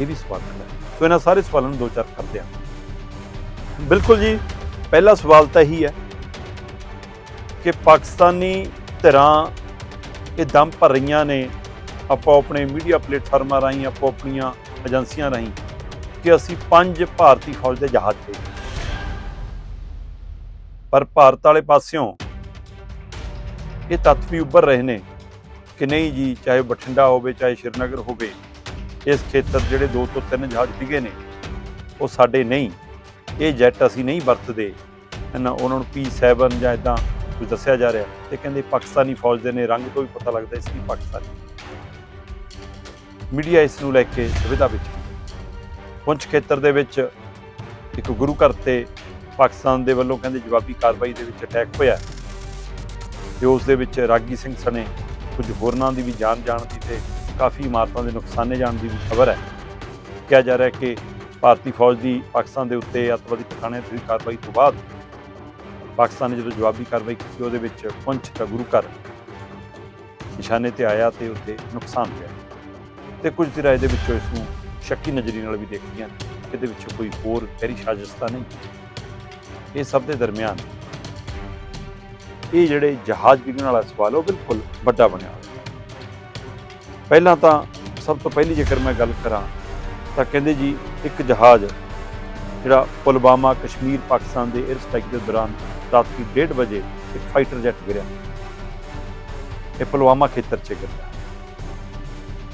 ਇਹ ਵੀ ਸਵਾਲ ਖੜਾ ਹੈ। ਸੋ ਇਹਨਾਂ ਸਾਰੇ ਸਵਾਲਾਂ ਨੂੰ ਦੋ ਚਾਰ ਕਰਦੇ ਹਾਂ। ਬਿਲਕੁਲ ਜੀ, ਪਹਿਲਾ ਸਵਾਲ ਤਾਂ ਇਹੀ ਹੈ ਕਿ ਪਾਕਿਸਤਾਨੀ ਧਿਰਾਂ ਇਹ ਦਮ ਭਰ ਰਹੀਆਂ ਨੇ, ਆਪੋ ਆਪਣੇ ਮੀਡੀਆ ਪਲੇਟਫਾਰਮਾਂ ਰਾਹੀਂ, ਆਪੋ ਆਪਣੀਆਂ ਏਜੰਸੀਆਂ ਰਾਹੀਂ ਕਿ ਅਸੀਂ ਪੰਜ ਭਾਰਤੀ ਫੌਜ ਦੇ ਜਹਾਜ਼ ਤੇ ਪਰ ਭਾਰਤ ਵਾਲੇ ਪਾਸਿਓਂ ਇਹ ਤੱਥ ਵੀ ਉੱਭਰ ਰਹੇ ਨੇ ਕਿ ਨਹੀਂ ਜੀ, ਚਾਹੇ ਬਠਿੰਡਾ ਹੋਵੇ, ਚਾਹੇ ਸ਼੍ਰੀਨਗਰ ਹੋਵੇ, ਇਸ ਖੇਤਰ ਜਿਹੜੇ ਦੋ ਤੋਂ ਤਿੰਨ ਜਹਾਜ਼ ਡਿੱਗੇ ਨੇ, ਉਹ ਸਾਡੇ ਨਹੀਂ। ਇਹ ਜੈਟ ਅਸੀਂ ਨਹੀਂ ਵਰਤਦੇ। ਨਾ ਉਹਨਾਂ ਨੂੰ P7 ਜਾਂ ਇਦਾਂ ਕੁਝ ਦੱਸਿਆ ਜਾ ਰਿਹਾ। ਤੇ ਕਹਿੰਦੇ ਪਾਕਿਸਤਾਨੀ ਫੌਜ ਦੇ ਨੇ, ਰੰਗ ਤੋਂ ਵੀ ਪਤਾ ਲੱਗਦਾ ਇਸ ਲਈ ਪਾਕਿਸਤਾਨੀ। ਮੀਡੀਆ ਇਸ ਨੂੰ ਲੈ ਕੇ ਸੁਵਿਧਾ ਵਿੱਚ ਪੁੰਛ ਖੇਤਰ ਦੇ ਵਿੱਚ ਇੱਕ ਗੁਰੂ ਘਰ ਤੇ ਪਾਕਿਸਤਾਨ ਦੇ ਵੱਲੋਂ ਕਹਿੰਦੇ ਜਵਾਬੀ ਕਾਰਵਾਈ ਦੇ ਵਿੱਚ ਅਟੈਕ ਹੋਇਆ। ਤੇ ਉਸ ਦੇ ਵਿੱਚ ਰਾਗੀ ਸਿੰਘ ਸਣੇ ਕੁਝ ਹੋਰਨਾਂ ਦੀ ਵੀ ਜਾਨ ਜਾਣ ਦੀ ਤੇ ਕਾਫੀ ਇਮਾਰਤਾਂ ਦੇ ਨੁਕਸਾਨੇ ਜਾਣ ਦੀ ਵੀ ਖਬਰ ਹੈ। ਕਿਹਾ ਜਾ ਰਿਹਾ ਕਿ ਭਾਰਤੀ ਫੌਜ ਦੀ ਪਾਕਿਸਤਾਨ ਦੇ ਉੱਤੇ ਅੱਤਵਾਦੀ ਟਿਕਾਣਿਆਂ ਤੇ ਕਾਰਵਾਈ ਤੋਂ ਬਾਅਦ ਪਾਕਿਸਤਾਨ ਨੇ ਜਦੋਂ ਜਵਾਬੀ ਕਾਰਵਾਈ ਕੀਤੀ, ਉਹਦੇ ਵਿੱਚ ਪੁੰਛ ਦਾ ਗੁਰੂ ਘਰ। ਨਿਸ਼ਾਨੇ ਤੇ ਆਇਆ ਤੇ ਉੱਤੇ ਨੁਕਸਾਨ ਹੋਇਆ। ਤੇ ਕੁਝ ਧਿਰਾਂ ਦੇ ਵਿੱਚੋਂ ਇਸ ਨੂੰ ਸ਼ੱਕੀ ਨਜ਼ਰੀ ਨਾਲ ਵੀ ਦੇਖਦੀਆਂ ਇਹਦੇ ਵਿੱਚ ਕੋਈ ਹੋਰ ਗਹਿਰੀ ਸਾਜ਼ਿਸ਼ ਤਾਂ ਨਹੀਂ। ਇਹ ਸਭ ਦੇ ਦਰਮਿਆਨ ਇਹ ਜਿਹੜੇ ਜਹਾਜ਼ ਵਿਗਣ ਵਾਲਾ ਸਵਾਲ ਉਹ ਬਿਲਕੁਲ ਵੱਡਾ ਬਣਿਆ ਹੋਇਆ ਪਹਿਲਾਂ ਤਾਂ ਸਭ ਤੋਂ ਪਹਿਲੀ ਜੇਕਰ ਮੈਂ ਗੱਲ ਕਰਾਂ ਤਾਂ ਕਹਿੰਦੇ ਜੀ ਇੱਕ ਜਹਾਜ਼ ਜਿਹੜਾ ਪੁਲਵਾਮਾ, ਕਸ਼ਮੀਰ, ਪਾਕਿਸਤਾਨ ਦੇ 에ਅਰ ਸਟ੍ਰਾਈਕ ਦੇ ਦੌਰਾਨ ਰਾਤ ਦੀ 1:30 ਵਜੇ ਇੱਕ ਫਾਈਟਰ ਜੈਟ ਗਿਰਿਆ। ਇਹ ਪੁਲਵਾਮਾ ਖੇਤਰ 'ਚ ਗਿਰਿਆ।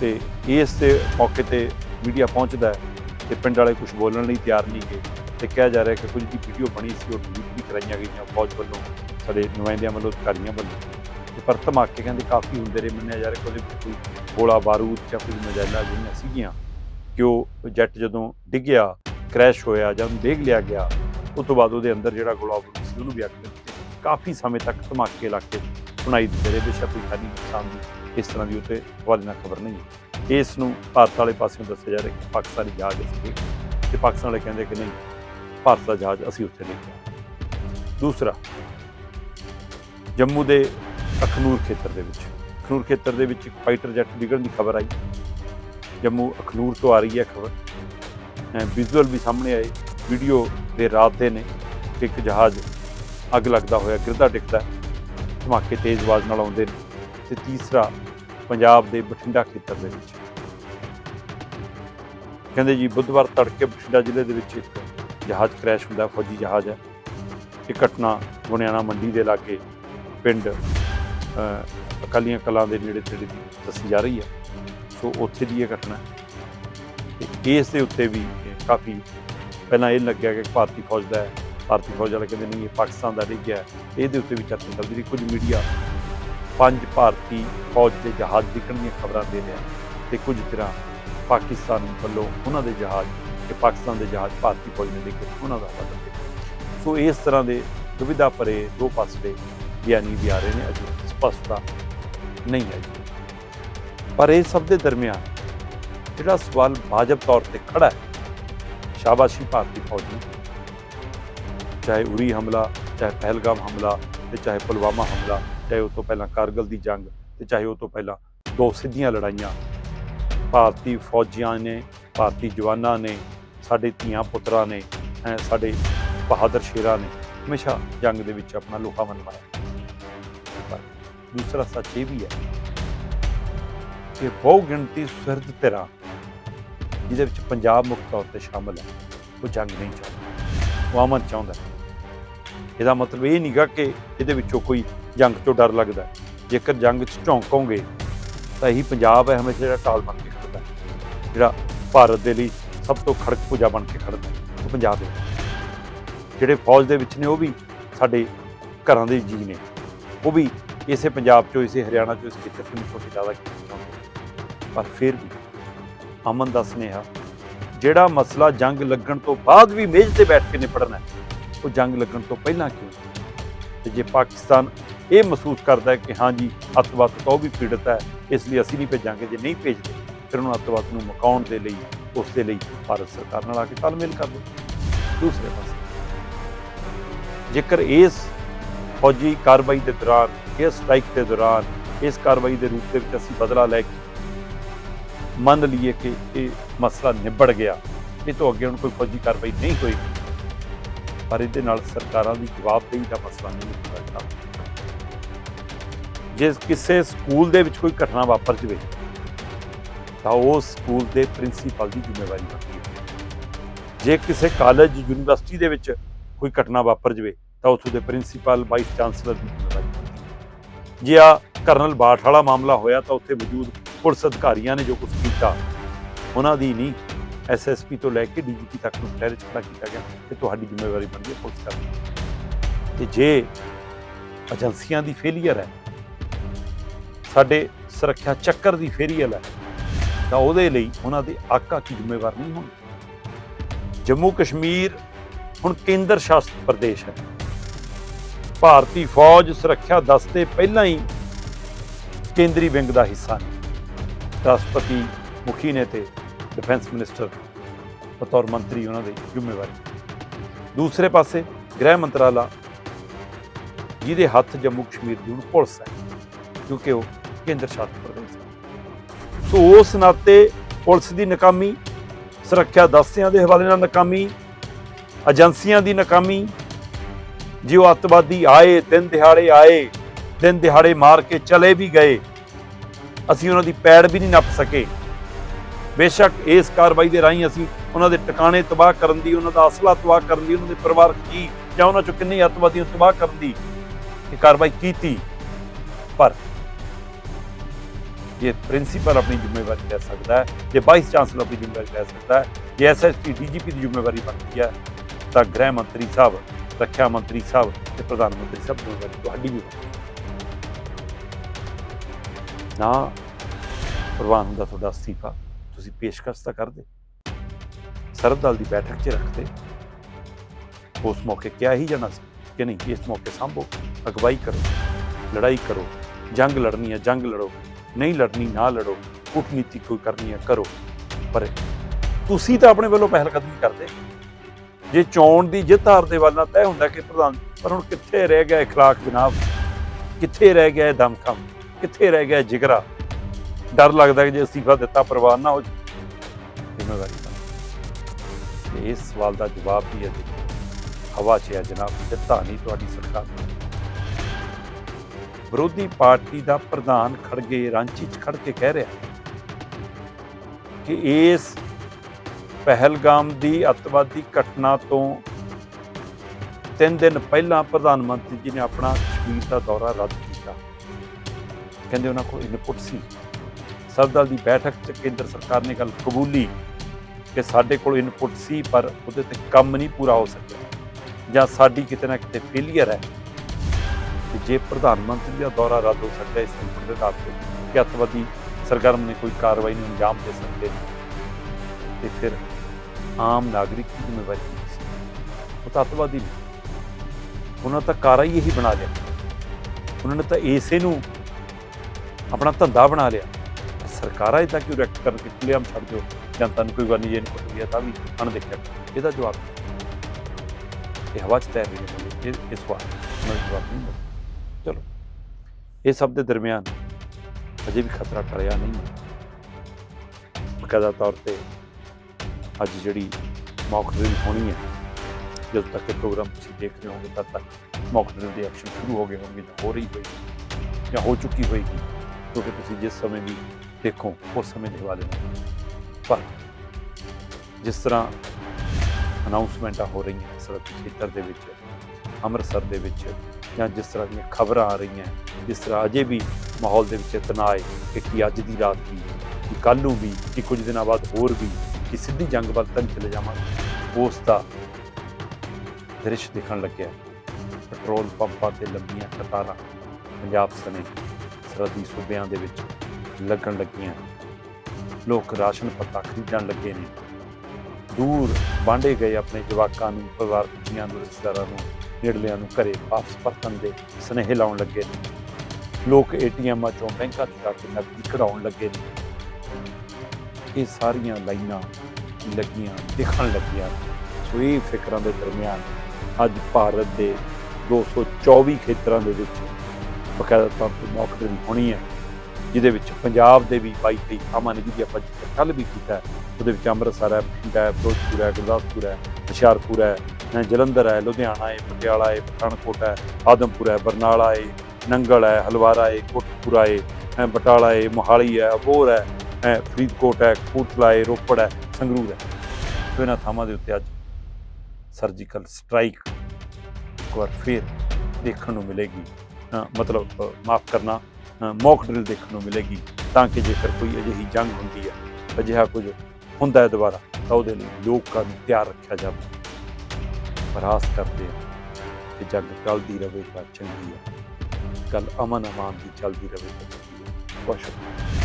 ਤੇ ਇਸ ਦੇ ਮੌਕੇ ਤੇ ਮੀਡੀਆ ਪਹੁੰਚਦਾ ਹੈ ਤੇ ਪਿੰਡ ਵਾਲੇ ਕੁਝ ਬੋਲਣ ਲਈ ਤਿਆਰ ਨਹੀਂ ਗਏ ਤੇ ਕਿਹਾ ਜਾ ਰਿਹਾ ਕਿ ਕੁਝ ਦੀ ਵੀਡੀਓ ਬਣੀ ਸੀ, ਉਹ ਡਿਲੀਟ ਵੀ ਕਰਾਈਆਂ ਗਈਆਂ, ਫੌਜ ਵੱਲੋਂ ਸਾਡੇ ਨੁਮਾਇੰਦਿਆਂ ਵੱਲੋਂ ਅਧਿਕਾਰੀਆਂ ਵੱਲੋਂ। ਤੇ ਪਰ ਧਮਾਕੇ ਕਹਿੰਦੇ ਕਾਫੀ ਹੁੰਦੇ ਰਹੇ, ਮੰਨਿਆ ਜਾ ਰਿਹਾ ਕਿ ਉਹਦੇ ਵਿੱਚ ਕੋਈ ਗੋਲਾ ਬਾਰੂਦ ਜਾਂ ਕੋਈ ਨਜਾਇਲਾ ਜਿਹੜੀਆਂ ਸੀਗੀਆਂ, ਕਿ ਉਹ ਜੈਟ ਜਦੋਂ ਡਿੱਗਿਆ ਕ੍ਰੈਸ਼ ਹੋਇਆ ਜਾਂ ਉਹਨੂੰ ਡੇਗ ਲਿਆ ਗਿਆ, ਉਸ ਤੋਂ ਬਾਅਦ ਉਹਦੇ ਅੰਦਰ ਜਿਹੜਾ ਗੋਲਾ ਬਾਰੂਦ ਸੀ ਉਹਨੂੰ ਵੀ ਅੱਗ ਕਾਫੀ ਸਮੇਂ ਤੱਕ ਧਮਾਕੇ ਇਲਾਕੇ ਕੇ ਸੁਣਾਈ ਦਿੰਦੇ ਰਹੇ, ਬੇਸ਼ੱਕ ਕੋਈ ਜਾਨੀ ਨੁਕਸਾਨ ਦੀ ਇਸ ਤਰ੍ਹਾਂ ਦੀ ਉੱਤੇ ਹਵਾਲੇ ਨਾਲ ਖਬਰ ਨਹੀਂ ਹੈ। ਇਸ ਨੂੰ ਭਾਰਤ ਵਾਲੇ ਪਾਸਿਓਂ ਦੱਸਿਆ ਜਾ ਰਿਹਾ ਕਿ ਪਾਕਿਸਤਾਨੀ ਜਹਾਜ਼ ਸੀ ਤੇ ਪਾਕਿਸਤਾਨ ਵਾਲੇ ਕਹਿੰਦੇ ਕਿ ਨਹੀਂ, ਭਾਰਤ ਦਾ ਜਹਾਜ਼ ਅਸੀਂ ਉੱਥੇ ਨਹੀਂ ਗਿਆ ਦੂਸਰਾ ਜੰਮੂ ਦੇ ਅਖਨੂਰ ਖੇਤਰ ਦੇ ਵਿੱਚ। ਅਖਨੂਰ ਖੇਤਰ ਦੇ ਵਿੱਚ ਇੱਕ ਫਾਈਟਰ ਜੈਟ ਡਿੱਗਣ ਦੀ ਖਬਰ ਆਈ। ਜੰਮੂ ਅਖਨੂਰ ਤੋਂ ਆ ਰਹੀ ਹੈ ਖਬਰ। ਵਿਜ਼ੂਅਲ ਵੀ ਸਾਹਮਣੇ ਆਏ। ਵੀਡੀਓ ਦੇ ਰਾਤ ਦੇ ਨੇ। ਕਿ ਇੱਕ ਜਹਾਜ਼ ਅੱਗ ਲੱਗਦਾ ਹੋਇਆ ਗਿਰਦਾ ਟਿਕਦਾ ਧਮਾਕੇ ਤੇਜ਼ ਆਵਾਜ਼ ਨਾਲ ਆਉਂਦੇ ਨੇ। ਤੇ ਤੀਸਰਾ ਪੰਜਾਬ ਦੇ ਬਠਿੰਡਾ ਖੇਤਰ ਦੇ ਵਿੱਚ। ਕਹਿੰਦੇ ਜੀ, ਬੁੱਧਵਾਰ ਤੜਕੇ ਬਠਿੰਡਾ ਜ਼ਿਲ੍ਹੇ ਦੇ ਵਿੱਚ ਇੱਕ ਜਹਾਜ਼ ਕ੍ਰੈਸ਼ ਹੁੰਦਾ ਫੌਜੀ ਜਹਾਜ਼ ਹੈ। ਇਹ ਘਟਨਾ ਗੁਣਿਆਣਾ ਮੰਡੀ ਦੇ ਲਾਗੇ ਪਿੰਡ ਅਕਾਲੀਆਂ ਕਲਾਂ ਦੇ ਨੇੜੇ ਤੇੜੇ ਦੀ ਦੱਸੀ ਜਾ ਰਹੀ ਹੈ ਸੋ ਉੱਥੇ ਦੀ ਇਹ ਘਟਨਾ ਹੈ। ਤੇ ਇਸ ਦੇ ਉੱਤੇ ਵੀ ਕਾਫੀ ਪਹਿਲਾਂ ਇਹ ਲੱਗਿਆ ਕਿ ਭਾਰਤੀ ਫੌਜ ਦਾ ਹੈ ਭਾਰਤੀ ਫੌਜ ਵਾਲੇ ਕਹਿੰਦੇ ਨਹੀਂ ਇਹ ਪਾਕਿਸਤਾਨ ਦਾ ਡਿੱਗਿਆ ਹੈ। ਇਹਦੇ ਉੱਤੇ ਵੀ ਚਰਚਾ ਚੱਲਦੀ ਰਹੀ ਕੁਝ ਮੀਡੀਆ ਪੰਜ ਭਾਰਤੀ ਫੌਜ ਦੇ ਜਹਾਜ਼ ਡਿੱਗਣ ਦੀਆਂ ਖਬਰਾਂ ਦੇ ਰਿਹਾ ਤੇ ਕੁਝ ਤਰ੍ਹਾਂ ਪਾਕਿਸਤਾਨ ਵੱਲੋਂ ਉਹਨਾਂ ਦੇ ਜਹਾਜ਼ ਕਿ ਪਾਕਿਸਤਾਨ ਦੇ ਜਹਾਜ਼ ਭਾਰਤੀ ਫੌਜ ਨੇ ਡਿੱਗੇ, ਉਹਨਾਂ ਦਾ ਹਵਾਲਾ ਦਿੱਤਾ ਸੋ ਇਸ ਤਰ੍ਹਾਂ ਦੇ ਦੁਵਿਧਾ ਭਰੇ ਦੋ ਪਾਸੇ ਬਿਆਨੀ ਵੀ ਆ ਰਹੇ ਨੇ ਅਜੇ ਸਪਸ਼ਟਤਾ ਨਹੀਂ ਹੈ ਪਰ ਇਹ ਸਭ ਦੇ ਦਰਮਿਆਨ ਜਿਹੜਾ ਸਵਾਲ ਵਾਜਬ ਤੌਰ ਤੇ ਖੜਾ ਹੈ ਸ਼ਾਬਾਸ਼ੀ ਭਾਰਤੀ ਫੌਜ ਨੂੰ ਚਾਹੇ ਉਰੀ ਹਮਲਾ ਚਾਹੇ ਪਹਿਲਗਾਮ ਹਮਲਾ ਤੇ ਚਾਹੇ ਪੁਲਵਾਮਾ ਹਮਲਾ ਚਾਹੇ ਉਹ ਤੋਂ ਪਹਿਲਾਂ ਕਾਰਗਲ ਦੀ ਜੰਗ ਤੇ ਚਾਹੇ ਉਹ ਤੋਂ ਪਹਿਲਾਂ ਦੋ ਸਿੱਧੀਆਂ ਲੜਾਈਆਂ। ਭਾਰਤੀ ਫੌਜੀਆਂ ਨੇ ਭਾਰਤੀ ਜਵਾਨਾਂ ਨੇ ਸਾਡੇ ਧੀਆਂ ਪੁੱਤਰਾਂ ਨੇ ਹੈਂ, ਸਾਡੇ ਬਹਾਦਰ ਸ਼ੇਰਾਂ ਨੇ ਹਮੇਸ਼ਾ ਜੰਗ ਦੇ ਵਿੱਚ ਆਪਣਾ ਲੋਹਾ ਮਨਵਾਇਆ ਦੂਸਰਾ ਸੱਚ ਇਹ ਵੀ ਹੈ ਕਿ ਬਹੁ ਗਿਣਤੀ ਸੁਹਿਰਦ ਧਿਰਾਂ ਜਿਹਦੇ ਵਿੱਚ ਪੰਜਾਬ ਮੁੱਖ ਤੌਰ ਤੇ ਸ਼ਾਮਲ ਹੈ, ਉਹ ਜੰਗ ਨਹੀਂ ਚਾਹੁੰਦਾ, ਉਹ ਅਮਨ ਚਾਹੁੰਦਾ ਇਹਦਾ ਮਤਲਬ ਇਹ ਨਹੀਂਗਾ ਕਿ ਇਹਦੇ ਵਿੱਚੋਂ ਕੋਈ ਜੰਗ ਤੋਂ ਡਰ ਲੱਗਦਾ ਜੇਕਰ ਜੰਗ 'ਚ ਝੌਂਕੋਗੇ ਤਾਂ ਇਹੀ ਪੰਜਾਬ ਹੈ ਹਮੇਸ਼ਾ ਜਿਹੜਾ ਟਾਲ ਬਣ ਕੇ ਖੜਦਾ ਜਿਹੜਾ ਭਾਰਤ ਦੇ ਲਈ ਸਭ ਤੋਂ ਖੜਕ ਪੂਜਾ ਬਣ ਕੇ ਖੜਦਾ ਉਹ ਪੰਜਾਬ ਹੈ ਜਿਹੜੇ ਫੌਜ ਦੇ ਵਿੱਚ ਨੇ, ਉਹ ਵੀ ਸਾਡੇ ਘਰਾਂ ਦੇ ਜੀ ਨੇ, ਉਹ ਵੀ ਇਸੇ ਪੰਜਾਬ ਚੋਂ, ਇਸੇ ਹਰਿਆਣਾ ਚੋਂ ਇਸ ਖੇਤਰ ਤੋਂ ਛੋਟੇ ਜ਼ਿਆਦਾ ਕੀਤੇ ਜਾਂਦੇ ਪਰ ਫਿਰ ਵੀ ਅਮਨ ਦਾ ਸੁਨੇਹਾ, ਜਿਹੜਾ ਮਸਲਾ ਜੰਗ ਲੱਗਣ ਤੋਂ ਬਾਅਦ ਵੀ ਮੇਜ਼ ਤੇ ਬੈਠ ਕੇ ਨਿਪੜਨਾ ਉਹ ਜੰਗ ਲੱਗਣ ਤੋਂ ਪਹਿਲਾਂ ਕਿਉਂ? ਤੇ ਜੇ ਪਾਕਿਸਤਾਨ ਇਹ ਮਹਿਸੂਸ ਕਰਦਾ ਹੈ ਕਿ ਹਾਂ ਜੀ, ਅੱਤਵਾਦ ਤੋਂ ਵੀ ਪੀੜਤ ਹੈ, ਇਸ ਲਈ ਅਸੀਂ ਨਹੀਂ ਭੇਜਾਂਗੇ, ਜੇ ਨਹੀਂ ਭੇਜਦੇ, ਫਿਰ ਉਹਨੂੰ ਅੱਤਵਾਦ ਨੂੰ ਮੁਕਾਉਣ ਦੇ ਲਈ, ਉਸ ਦੇ ਲਈ ਭਾਰਤ ਸਰਕਾਰ ਨਾਲ ਆ ਕੇ ਤਾਲਮੇਲ ਕਰ ਲਓ ਦੂਸਰੇ ਪਾਸੇ, ਜੇਕਰ ਇਸ ਫੌਜੀ ਕਾਰਵਾਈ ਦੇ ਦੌਰਾਨ ਇਸ ਸਟ੍ਰਾਈਕ ਦੇ ਦੌਰਾਨ ਇਸ ਕਾਰਵਾਈ ਦੇ ਰੂਪ ਦੇ ਵਿੱਚ ਅਸੀਂ ਬਦਲਾ ਲੈ ਕੇ ਮੰਨ ਲਈਏ ਕਿ ਇਹ ਮਸਲਾ ਨਿਬੜ ਗਿਆ। ਇਹ ਤੋਂ ਅੱਗੇ ਹੁਣ ਕੋਈ ਫੌਜੀ ਕਾਰਵਾਈ ਨਹੀਂ ਹੋਏਗੀ। ਪਰ ਇਹਦੇ ਨਾਲ ਸਰਕਾਰਾਂ ਦੀ ਜਵਾਬਦੇਹੀ ਦਾ ਮਸਲਾ ਨਹੀਂ ਨਿਬੜਦਾ। ਜੇ ਕਿਸੇ ਸਕੂਲ ਦੇ ਵਿੱਚ ਕੋਈ ਘਟਨਾ ਵਾਪਰ ਜਵੇ, ਤਾਂ ਉਹ ਸਕੂਲ ਦੇ ਪ੍ਰਿੰਸੀਪਲ ਦੀ ਜ਼ਿੰਮੇਵਾਰੀ ਬਣਦੀ ਹੈ। ਜੇ ਕਿਸੇ ਕਾਲਜ, ਯੂਨੀਵਰਸਿਟੀ ਦੇ ਵਿੱਚ ਕੋਈ ਘਟਨਾ ਵਾਪਰ ਜਵੇ ਤਾਂ ਉਸ ਦੇ ਪ੍ਰਿੰਸੀਪਲ ਵਾਈਸ ਚਾਂਸਲਰ ਦੀ ਜ਼ਿੰਮੇਵਾਰੀ ਜੇ ਆ ਕਰਨਲ ਬਾਠ ਵਾਲਾ ਮਾਮਲਾ ਹੋਇਆ ਤਾਂ ਉੱਥੇ ਮੌਜੂਦ ਪੁਲਿਸ ਅਧਿਕਾਰੀਆਂ ਨੇ ਜੋ ਕੁਝ ਕੀਤਾ, ਉਹਨਾਂ ਦੀ ਨਹੀਂ ਐਸਐਸਪੀ ਤੋਂ ਲੈ ਕੇ ਡੀਜੀਪੀ ਤੱਕ ਨੂੰ ਟੈਰਿਚ ਖੜਾ ਕੀਤਾ ਗਿਆ ਕਿ ਤੁਹਾਡੀ ਜ਼ਿੰਮੇਵਾਰੀ ਬਣਦੀ ਹੈ ਪੁਲਿਸ ਕਰਨੀ ਤੇ ਜੇ ਏਜੰਸੀਆਂ ਦੀ ਫੇਲੀਅਰ ਹੈ, ਸਾਡੇ ਸੁਰੱਖਿਆ ਚੱਕਰ ਦੀ ਫੇਲੀਅਰ ਹੈ, ਤਾਂ ਉਹਦੇ ਲਈ ਉਹਨਾਂ ਦੇ ਆਕਾ ਕੀ ਜ਼ਿੰਮੇਵਾਰ ਨਹੀਂ ਹੋਣੀ ਜੰਮੂ ਕਸ਼ਮੀਰ ਹੁਣ ਕੇਂਦਰ ਸ਼ਾਸਿਤ ਪ੍ਰਦੇਸ਼ ਹੈ। ਭਾਰਤੀ ਫੌਜ ਸੁਰੱਖਿਆ ਦਸਤੇ ਪਹਿਲਾਂ ਹੀ ਕੇਂਦਰੀ ਵਿੰਗ ਦਾ ਹਿੱਸਾ ਨੇ। ਰਾਸ਼ਟਰਪਤੀ ਮੁਖੀ ਨੇ ਤੇ ਡਿਫੈਂਸ ਮਿਨਿਸਟਰ, ਬਤੌਰ ਮੰਤਰੀ ਉਹਨਾਂ ਦੇ ਜ਼ਿੰਮੇਵਾਰੀ ਦੂਸਰੇ ਪਾਸੇ ਗ੍ਰਹਿ ਮੰਤਰਾਲਾ ਜਿਹਦੇ ਹੱਥ ਜੰਮੂ ਕਸ਼ਮੀਰ ਦੀ ਹੁਣ ਪੁਲਿਸ ਹੈ, ਕਿਉਂਕਿ ਉਹ ਕੇਂਦਰ ਸ਼ਾਸਿਤ ਪ੍ਰਦੇਸ਼ ਹੈ। ਸੋ ਉਸ ਨਾਤੇ ਪੁਲਿਸ ਦੀ ਨਾਕਾਮੀ, ਸੁਰੱਖਿਆ ਦਸਤਿਆਂ ਦੇ ਹਵਾਲੇ ਨਾਲ ਨਾਕਾਮੀ, ਏਜੰਸੀਆਂ ਦੀ ਨਾਕਾਮੀ ਜੇ ਉਹ ਅੱਤਵਾਦੀ ਆਏ, ਦਿਨ ਦਿਹਾੜੇ ਆਏ, ਦਿਨ ਦਿਹਾੜੇ ਮਾਰ ਕੇ ਚਲੇ ਵੀ ਗਏ। ਅਸੀਂ ਉਹਨਾਂ ਦੀ ਪੈੜ ਵੀ ਨਹੀਂ ਨੱਪ ਸਕੇ। ਬੇਸ਼ੱਕ ਇਸ ਕਾਰਵਾਈ ਦੇ ਰਾਹੀਂ ਅਸੀਂ ਉਹਨਾਂ ਦੇ ਟਿਕਾਣੇ ਤਬਾਹ ਕਰਨ ਦੀ, ਉਹਨਾਂ ਦਾ ਅਸਲਾ ਤਬਾਹ ਕਰਨ ਦੀ, ਉਹਨਾਂ ਦੇ ਪਰਿਵਾਰ ਕੀ, ਜਾਂ ਉਹਨਾਂ ਚੋਂ ਕਿੰਨੇ ਅੱਤਵਾਦੀਆਂ ਤਬਾਹ ਕਰਨ ਦੀ ਇਹ ਕਾਰਵਾਈ ਕੀਤੀ। ਪਰ ਜੇ ਪ੍ਰਿੰਸੀਪਲ ਆਪਣੀ ਜ਼ਿੰਮੇਵਾਰੀ ਲੈ ਸਕਦਾ ਹੈ, ਜੇ ਵਾਈਸ ਚਾਂਸਲਰ ਆਪਣੀ ਜ਼ਿੰਮੇਵਾਰੀ ਲੈ ਸਕਦਾ ਹੈ, ਜੇ ਐਸਐਸਪੀ ਡੀਜੀਪੀ ਦੀ ਜ਼ਿੰਮੇਵਾਰੀ ਬਣਦੀ ਹੈ, ਤਾਂ ਗ੍ਰਹਿ ਮੰਤਰੀ ਸਾਹਿਬ ਰੱਖਿਆ ਮੰਤਰੀ ਸਾਹਿਬ ਤੇ ਪ੍ਰਧਾਨ ਮੰਤਰੀ ਸਾਹਿਬ ਦੀ ਤੁਹਾਡੀ ਵੀ। ਨਾ ਪ੍ਰਵਾਨ ਹੁੰਦਾ ਤੁਹਾਡਾ ਅਸਤੀਫਾ, ਤੁਸੀਂ ਪੇਸ਼ਕਸ਼ ਤਾਂ ਕਰਦੇ। ਸਰਬ ਦਲ ਦੀ ਬੈਠਕ 'ਚ ਰੱਖਦੇ। ਉਸ ਮੌਕੇ ਕਿਹਾ ਹੀ ਜਾਣਾ ਸੀ ਕਿ ਨਹੀਂ, ਇਸ ਮੌਕੇ ਸੰਭੋ, ਅਗਵਾਈ ਕਰੋ, ਲੜਾਈ ਕਰੋ, ਜੰਗ ਲੜਨੀ ਹੈ, ਜੰਗ ਲੜੋ, ਨਹੀਂ ਲੜਨੀ, ਨਾ ਲੜੋ, ਕੂਟਨੀਤੀ ਕੋਈ ਕਰਨੀ ਹੈ, ਕਰੋ। ਪਰ ਤੁਸੀਂ ਤਾਂ ਆਪਣੇ ਵੱਲੋਂ ਪਹਿਲ ਕਦਮੀ ਕਰਦੇ। ਜੇ ਚੋਣ ਦੀ ਜਿੱਤ ਹਾਰ ਦੇ ਵੱਲ ਨਾਲ ਤੈਅ ਹੁੰਦਾ ਕਿ ਪ੍ਰਧਾਨ ਪਰ ਹੁਣ ਕਿੱਥੇ ਰਹਿ ਗਿਆ اخلاق ਜਨਾਬ ਕਿੱਥੇ ਰਹਿ ਗਿਆ ਇਹ ਦਮਖਮ ਕਿੱਥੇ ਰਹਿ ਗਿਆ ਇਹ ਜਿਗਰਾ ਡਰ ਲੱਗਦਾ ਕਿ ਜੇ ਅਸਤੀਫਾ ਦਿੱਤਾ ਪਰਵਾਹ ਨਾ ਹੋ ਜਾਏ ਜ਼ਿੰਮੇਵਾਰੀ ਦਾ ਤੇ ਇਸ ਸਵਾਲ ਦਾ ਜਵਾਬ ਵੀ ਹੈ ਜੀ ਹਵਾ 'ਚ ਹੈ ਜਨਾਬ ਦਿੱਤਾ ਨਹੀਂ ਤੁਹਾਡੀ ਸਰਕਾਰ ਨੇ ਵਿਰੋਧੀ ਪਾਰਟੀ ਦਾ ਪ੍ਰਧਾਨ ਖੜਗੇ ਰਾਂਚੀ 'ਚ ਖੜ ਕੇ ਕਹਿ ਰਿਹਾ ਕਿ ਇਸ ਪਹਿਲਗਾਮ ਦੀ ਅੱਤਵਾਦੀ ਘਟਨਾ ਤੋਂ ਤਿੰਨ ਦਿਨ ਪਹਿਲਾਂ ਪ੍ਰਧਾਨ ਮੰਤਰੀ ਜੀ ਨੇ ਆਪਣਾ ਕਸ਼ਮੀਰ ਦਾ ਦੌਰਾ ਰੱਦ ਕੀਤਾ। ਕਹਿੰਦੇ ਉਹਨਾਂ ਕੋਲ ਇਨਪੁਟ ਸੀ। ਸਬਦਲ ਦੀ ਬੈਠਕ 'ਚ ਕੇਂਦਰ ਸਰਕਾਰ ਨੇ ਗੱਲ ਕਬੂਲੀ ਕਿ ਸਾਡੇ ਕੋਲ ਇਨਪੁਟ ਸੀ, ਪਰ ਉਹਦੇ ਤੇ ਕੰਮ ਨਹੀਂ ਪੂਰਾ ਹੋ ਸਕਿਆ। ਜਾਂ ਸਾਡੀ ਕਿਤੇ ਨਾ ਕਿਤੇ ਫੇਲੀਅਰ ਹੈ ਕਿ ਜੇ ਪ੍ਰਧਾਨ ਮੰਤਰੀ ਦਾ ਦੌਰਾ ਰੱਦ ਹੋ ਸਕਦਾ ਇਸ ਇਨਪੁਟ ਦੇ ਆਧਾਰ ਤੇ ਕਿ ਅੱਤਵਾਦੀ ਸਰਗਰਮ ਨੇ ਕੋਈ ਕਾਰਵਾਈ ਨੂੰ ਅੰਜਾਮ ਦੇ ਸਕਦੇ ਨੇ। ਤੇ ਫਿਰ ਆਮ ਨਾਗਰਿਕ ਦੀ ਜ਼ਿੰਮੇਵਾਰੀ ਕੀ ਉਹ ਤਾਂ ਅੱਤਵਾਦੀ ਨਹੀਂ ਉਹਨਾਂ ਤਾਂ ਕਾਰਾ ਹੀ ਇਹੀ ਬਣਾ ਲਿਆ। ਉਹਨਾਂ ਨੇ ਤਾਂ ਇਸੇ ਨੂੰ ਆਪਣਾ ਧੰਦਾ ਬਣਾ ਲਿਆ। ਸਰਕਾਰਾਂ ਇਦਾਂ ਕਿਉਂ ਰੈਕਟ ਕਰਕੇ ਖੁੱਲ੍ਹੇਆਮ ਛੱਡ ਦਿਓ? ਜਨਤਾ ਨੂੰ ਕੋਈ ਗੱਲ ਨਹੀਂ, ਜੇ ਇਨਪੁਟ ਵੀ ਹੈ ਤਾਂ ਵੀ ਅਣਦੇਖਿਆ ਇਹਦਾ ਜਵਾਬ ਇਹ ਹਵਾ 'ਚ ਤੈਰ ਰਹੀ ਹੈ ਇਸ ਵਾਰ ਮੈਂ ਜਵਾਬ ਨਹੀਂ ਮਿਲਿਆ। ਚਲੋ। ਇਹ ਸਭ ਦੇ ਦਰਮਿਆਨ ਅਜੇ ਵੀ ਖਤਰਾ ਟਲਿਆ ਨਹੀਂ। ਬਕਾਇਦਾ ਤੌਰ ਤੇ ਅੱਜ ਜਿਹੜੀ ਮੌਕ ਡਰਿਲ ਹੋਣੀ ਹੈ, ਜਦੋਂ ਤੱਕ ਇਹ ਪ੍ਰੋਗਰਾਮ ਤੁਸੀਂ ਦੇਖ ਰਹੇ ਹੋਗੇ ਤਦ ਤੱਕ ਮੌਕ ਡਰਿਲ ਦੇ ਐਕਸ਼ਨ ਸ਼ੁਰੂ ਹੋ ਗਏ ਹੋਣਗੇ, ਜਾਂ ਹੋ ਰਹੀ ਹੋਏਗੀ, ਜਾਂ ਹੋ ਚੁੱਕੀ ਹੋਏਗੀ, ਕਿਉਂਕਿ ਤੁਸੀਂ ਜਿਸ ਸਮੇਂ ਦੀ ਦੇਖੋ, ਉਸ ਸਮੇਂ ਦੇ ਹਵਾਲੇ ਨਾਲ। ਪਰ ਜਿਸ ਤਰ੍ਹਾਂ ਅਨਾਉਂਸਮੈਂਟਾਂ ਹੋ ਰਹੀਆਂ, ਸੜਕ ਖੇਤਰ ਦੇ ਵਿੱਚ, ਅੰਮ੍ਰਿਤਸਰ ਦੇ ਵਿੱਚ, ਜਾਂ ਜਿਸ ਤਰ੍ਹਾਂ ਦੀਆਂ ਖਬਰਾਂ ਆ ਰਹੀਆਂ, ਜਿਸ ਤਰ੍ਹਾਂ ਅਜੇ ਵੀ ਮਾਹੌਲ ਦੇ ਵਿੱਚ ਤਣਾਅ ਹੈ ਕਿ ਕੀ ਅੱਜ ਦੀ ਰਾਤ ਵੀ ਕਿ ਕੱਲ੍ਹ ਨੂੰ ਵੀ, ਕਿ ਕੁਝ ਦਿਨਾਂ ਬਾਅਦ ਹੋਰ ਵੀ ਕਿ ਸਿੱਧੀ ਜੰਗ ਵੱਲ ਚਲੇ ਜਾਵਾਂਗੇ। ਉਸ ਦਾ ਦ੍ਰਿਸ਼ ਦਿਖਣ ਲੱਗਿਆ। ਪੈਟਰੋਲ ਪੰਪਾਂ ਤੇ ਲੰਬੀਆਂ ਕਤਾਰਾਂ ਪੰਜਾਬ ਸਣੇ ਸਰਹੱਦੀ ਸੂਬਿਆਂ ਦੇ ਵਿੱਚ ਲੱਗਣ ਲੱਗੀਆਂ। ਲੋਕ ਰਾਸ਼ਨ ਪੱਤਾ ਖਰੀਦਣ ਲੱਗੇ ਨੇ। ਦੂਰ ਵਾਂਡੇ ਗਏ ਆਪਣੇ ਜਵਾਕਾਂ ਨੂੰ, ਪਰਿਵਾਰ ਜੀਆਂ ਨੂੰ, ਰਿਸ਼ਤੇਦਾਰਾਂ ਨੂੰ, ਨੇੜਲਿਆਂ ਨੂੰ ਘਰੇ ਵਾਪਸ ਪਰਤਣ ਦੇ ਸਨੇਹ ਲਾਉਣ ਲੱਗੇ ਨੇ। ਲੋਕ ਏਟੀਐਮਾਂ ਚੋਂ ਬੈਂਕਾਂ 'ਚ ਜਾ ਕੇ ਨਕਦੀ ਕਢਾਉਣ ਲੱਗੇ ਨੇ। ਇਹ ਸਾਰੀਆਂ ਲਾਈਨਾਂ ਲੱਗੀਆਂ, ਦਿਖਣ ਲੱਗੀਆਂ। ਸੋ ਇਹ ਫਿਕਰਾਂ ਦੇ ਦਰਮਿਆਨ ਅੱਜ ਭਾਰਤ ਦੇ 224 ਖੇਤਰਾਂ ਦੇ ਵਿੱਚ ਬਕਾਇਦਾ ਤੌਰ ਤੇ ਮੌਕ ਡਰਿਲ ਹੋਣੀ ਹੈ, ਜਿਹਦੇ ਵਿੱਚ ਪੰਜਾਬ ਦੇ ਵੀ 22 23 ਥਾਵਾਂ ਨੇ ਜਿਹਦੀ ਆਪਾਂ ਕੱਲ ਵੀ ਕੀਤਾ ਉਹਦੇ ਵਿੱਚ ਅੰਮ੍ਰਿਤਸਰ ਹੈ, ਬਠਿੰਡਾ ਹੈ, ਫਿਰੋਜ਼ਪੁਰ ਹੈ, ਗੁਰਦਾਸਪੁਰ ਹੈ, ਹੁਸ਼ਿਆਰਪੁਰ ਹੈ ਜਲੰਧਰ ਹੈ, ਲੁਧਿਆਣਾ ਹੈ, ਪਟਿਆਲਾ ਹੈ, ਪਠਾਨਕੋਟ ਹੈ, ਆਦਮਪੁਰ ਹੈ, ਬਰਨਾਲਾ ਹੈ, ਨੰਗਲ ਹੈ, ਹਲਵਾਰਾ ਹੈ ਕੋਟਪੁਰਾ ਹੈ, ਬਟਾਲਾ ਹੈ, ਮੋਹਾਲੀ ਹੈ, ਅਬੋਹਰ ਹੈ। ਅ, ਫਰੀਦਕੋਟ ਹੈ ਕਪੂਰਥਲਾ ਹੈ ਰੋਪੜ ਹੈ ਸੰਗਰੂਰ ਹੈ। ਸੋ ਇਹਨਾਂ ਥਾਵਾਂ ਦੇ ਉੱਤੇ ਅੱਜ ਸਰਜੀਕਲ ਸਟ੍ਰਾਈਕ ਇੱਕ ਵਾਰ ਫਿਰ ਦੇਖਣ ਨੂੰ ਮਿਲੇਗੀ। ਮਤਲਬ ਮਾਫ ਕਰਨਾ ਮੌਕ ਡਰਿਲ ਦੇਖਣ ਨੂੰ ਮਿਲੇਗੀ ਤਾਂ ਕਿ ਜੇਕਰ ਕੋਈ ਅਜਿਹੀ ਜੰਗ ਹੁੰਦੀ ਹੈ ਅਜਿਹਾ ਕੁਝ ਹੁੰਦਾ ਹੈ ਦੁਬਾਰਾ ਤਾਂ ਉਹਦੇ ਲਈ ਲੋਕਾਂ ਨੂੰ ਤਿਆਰ ਰੱਖਿਆ ਜਾਵੇ। ਪ੍ਰਆਸ ਕਰਦੇ ਹਾਂ ਕਿ ਜੰਗ ਚੱਲਦੀ ਰਹੇ ਤਾਂ ਚੰਗੀ ਹੈ। ਗੱਲ ਅਮਨ ਅਮਾਨ ਦੀ ਚੱਲਦੀ ਰਹੇ ਤਾਂ ਚੰਗੀ ਹੈ। ਬਹੁਤ ਸ਼ੁਕਰੀਆ।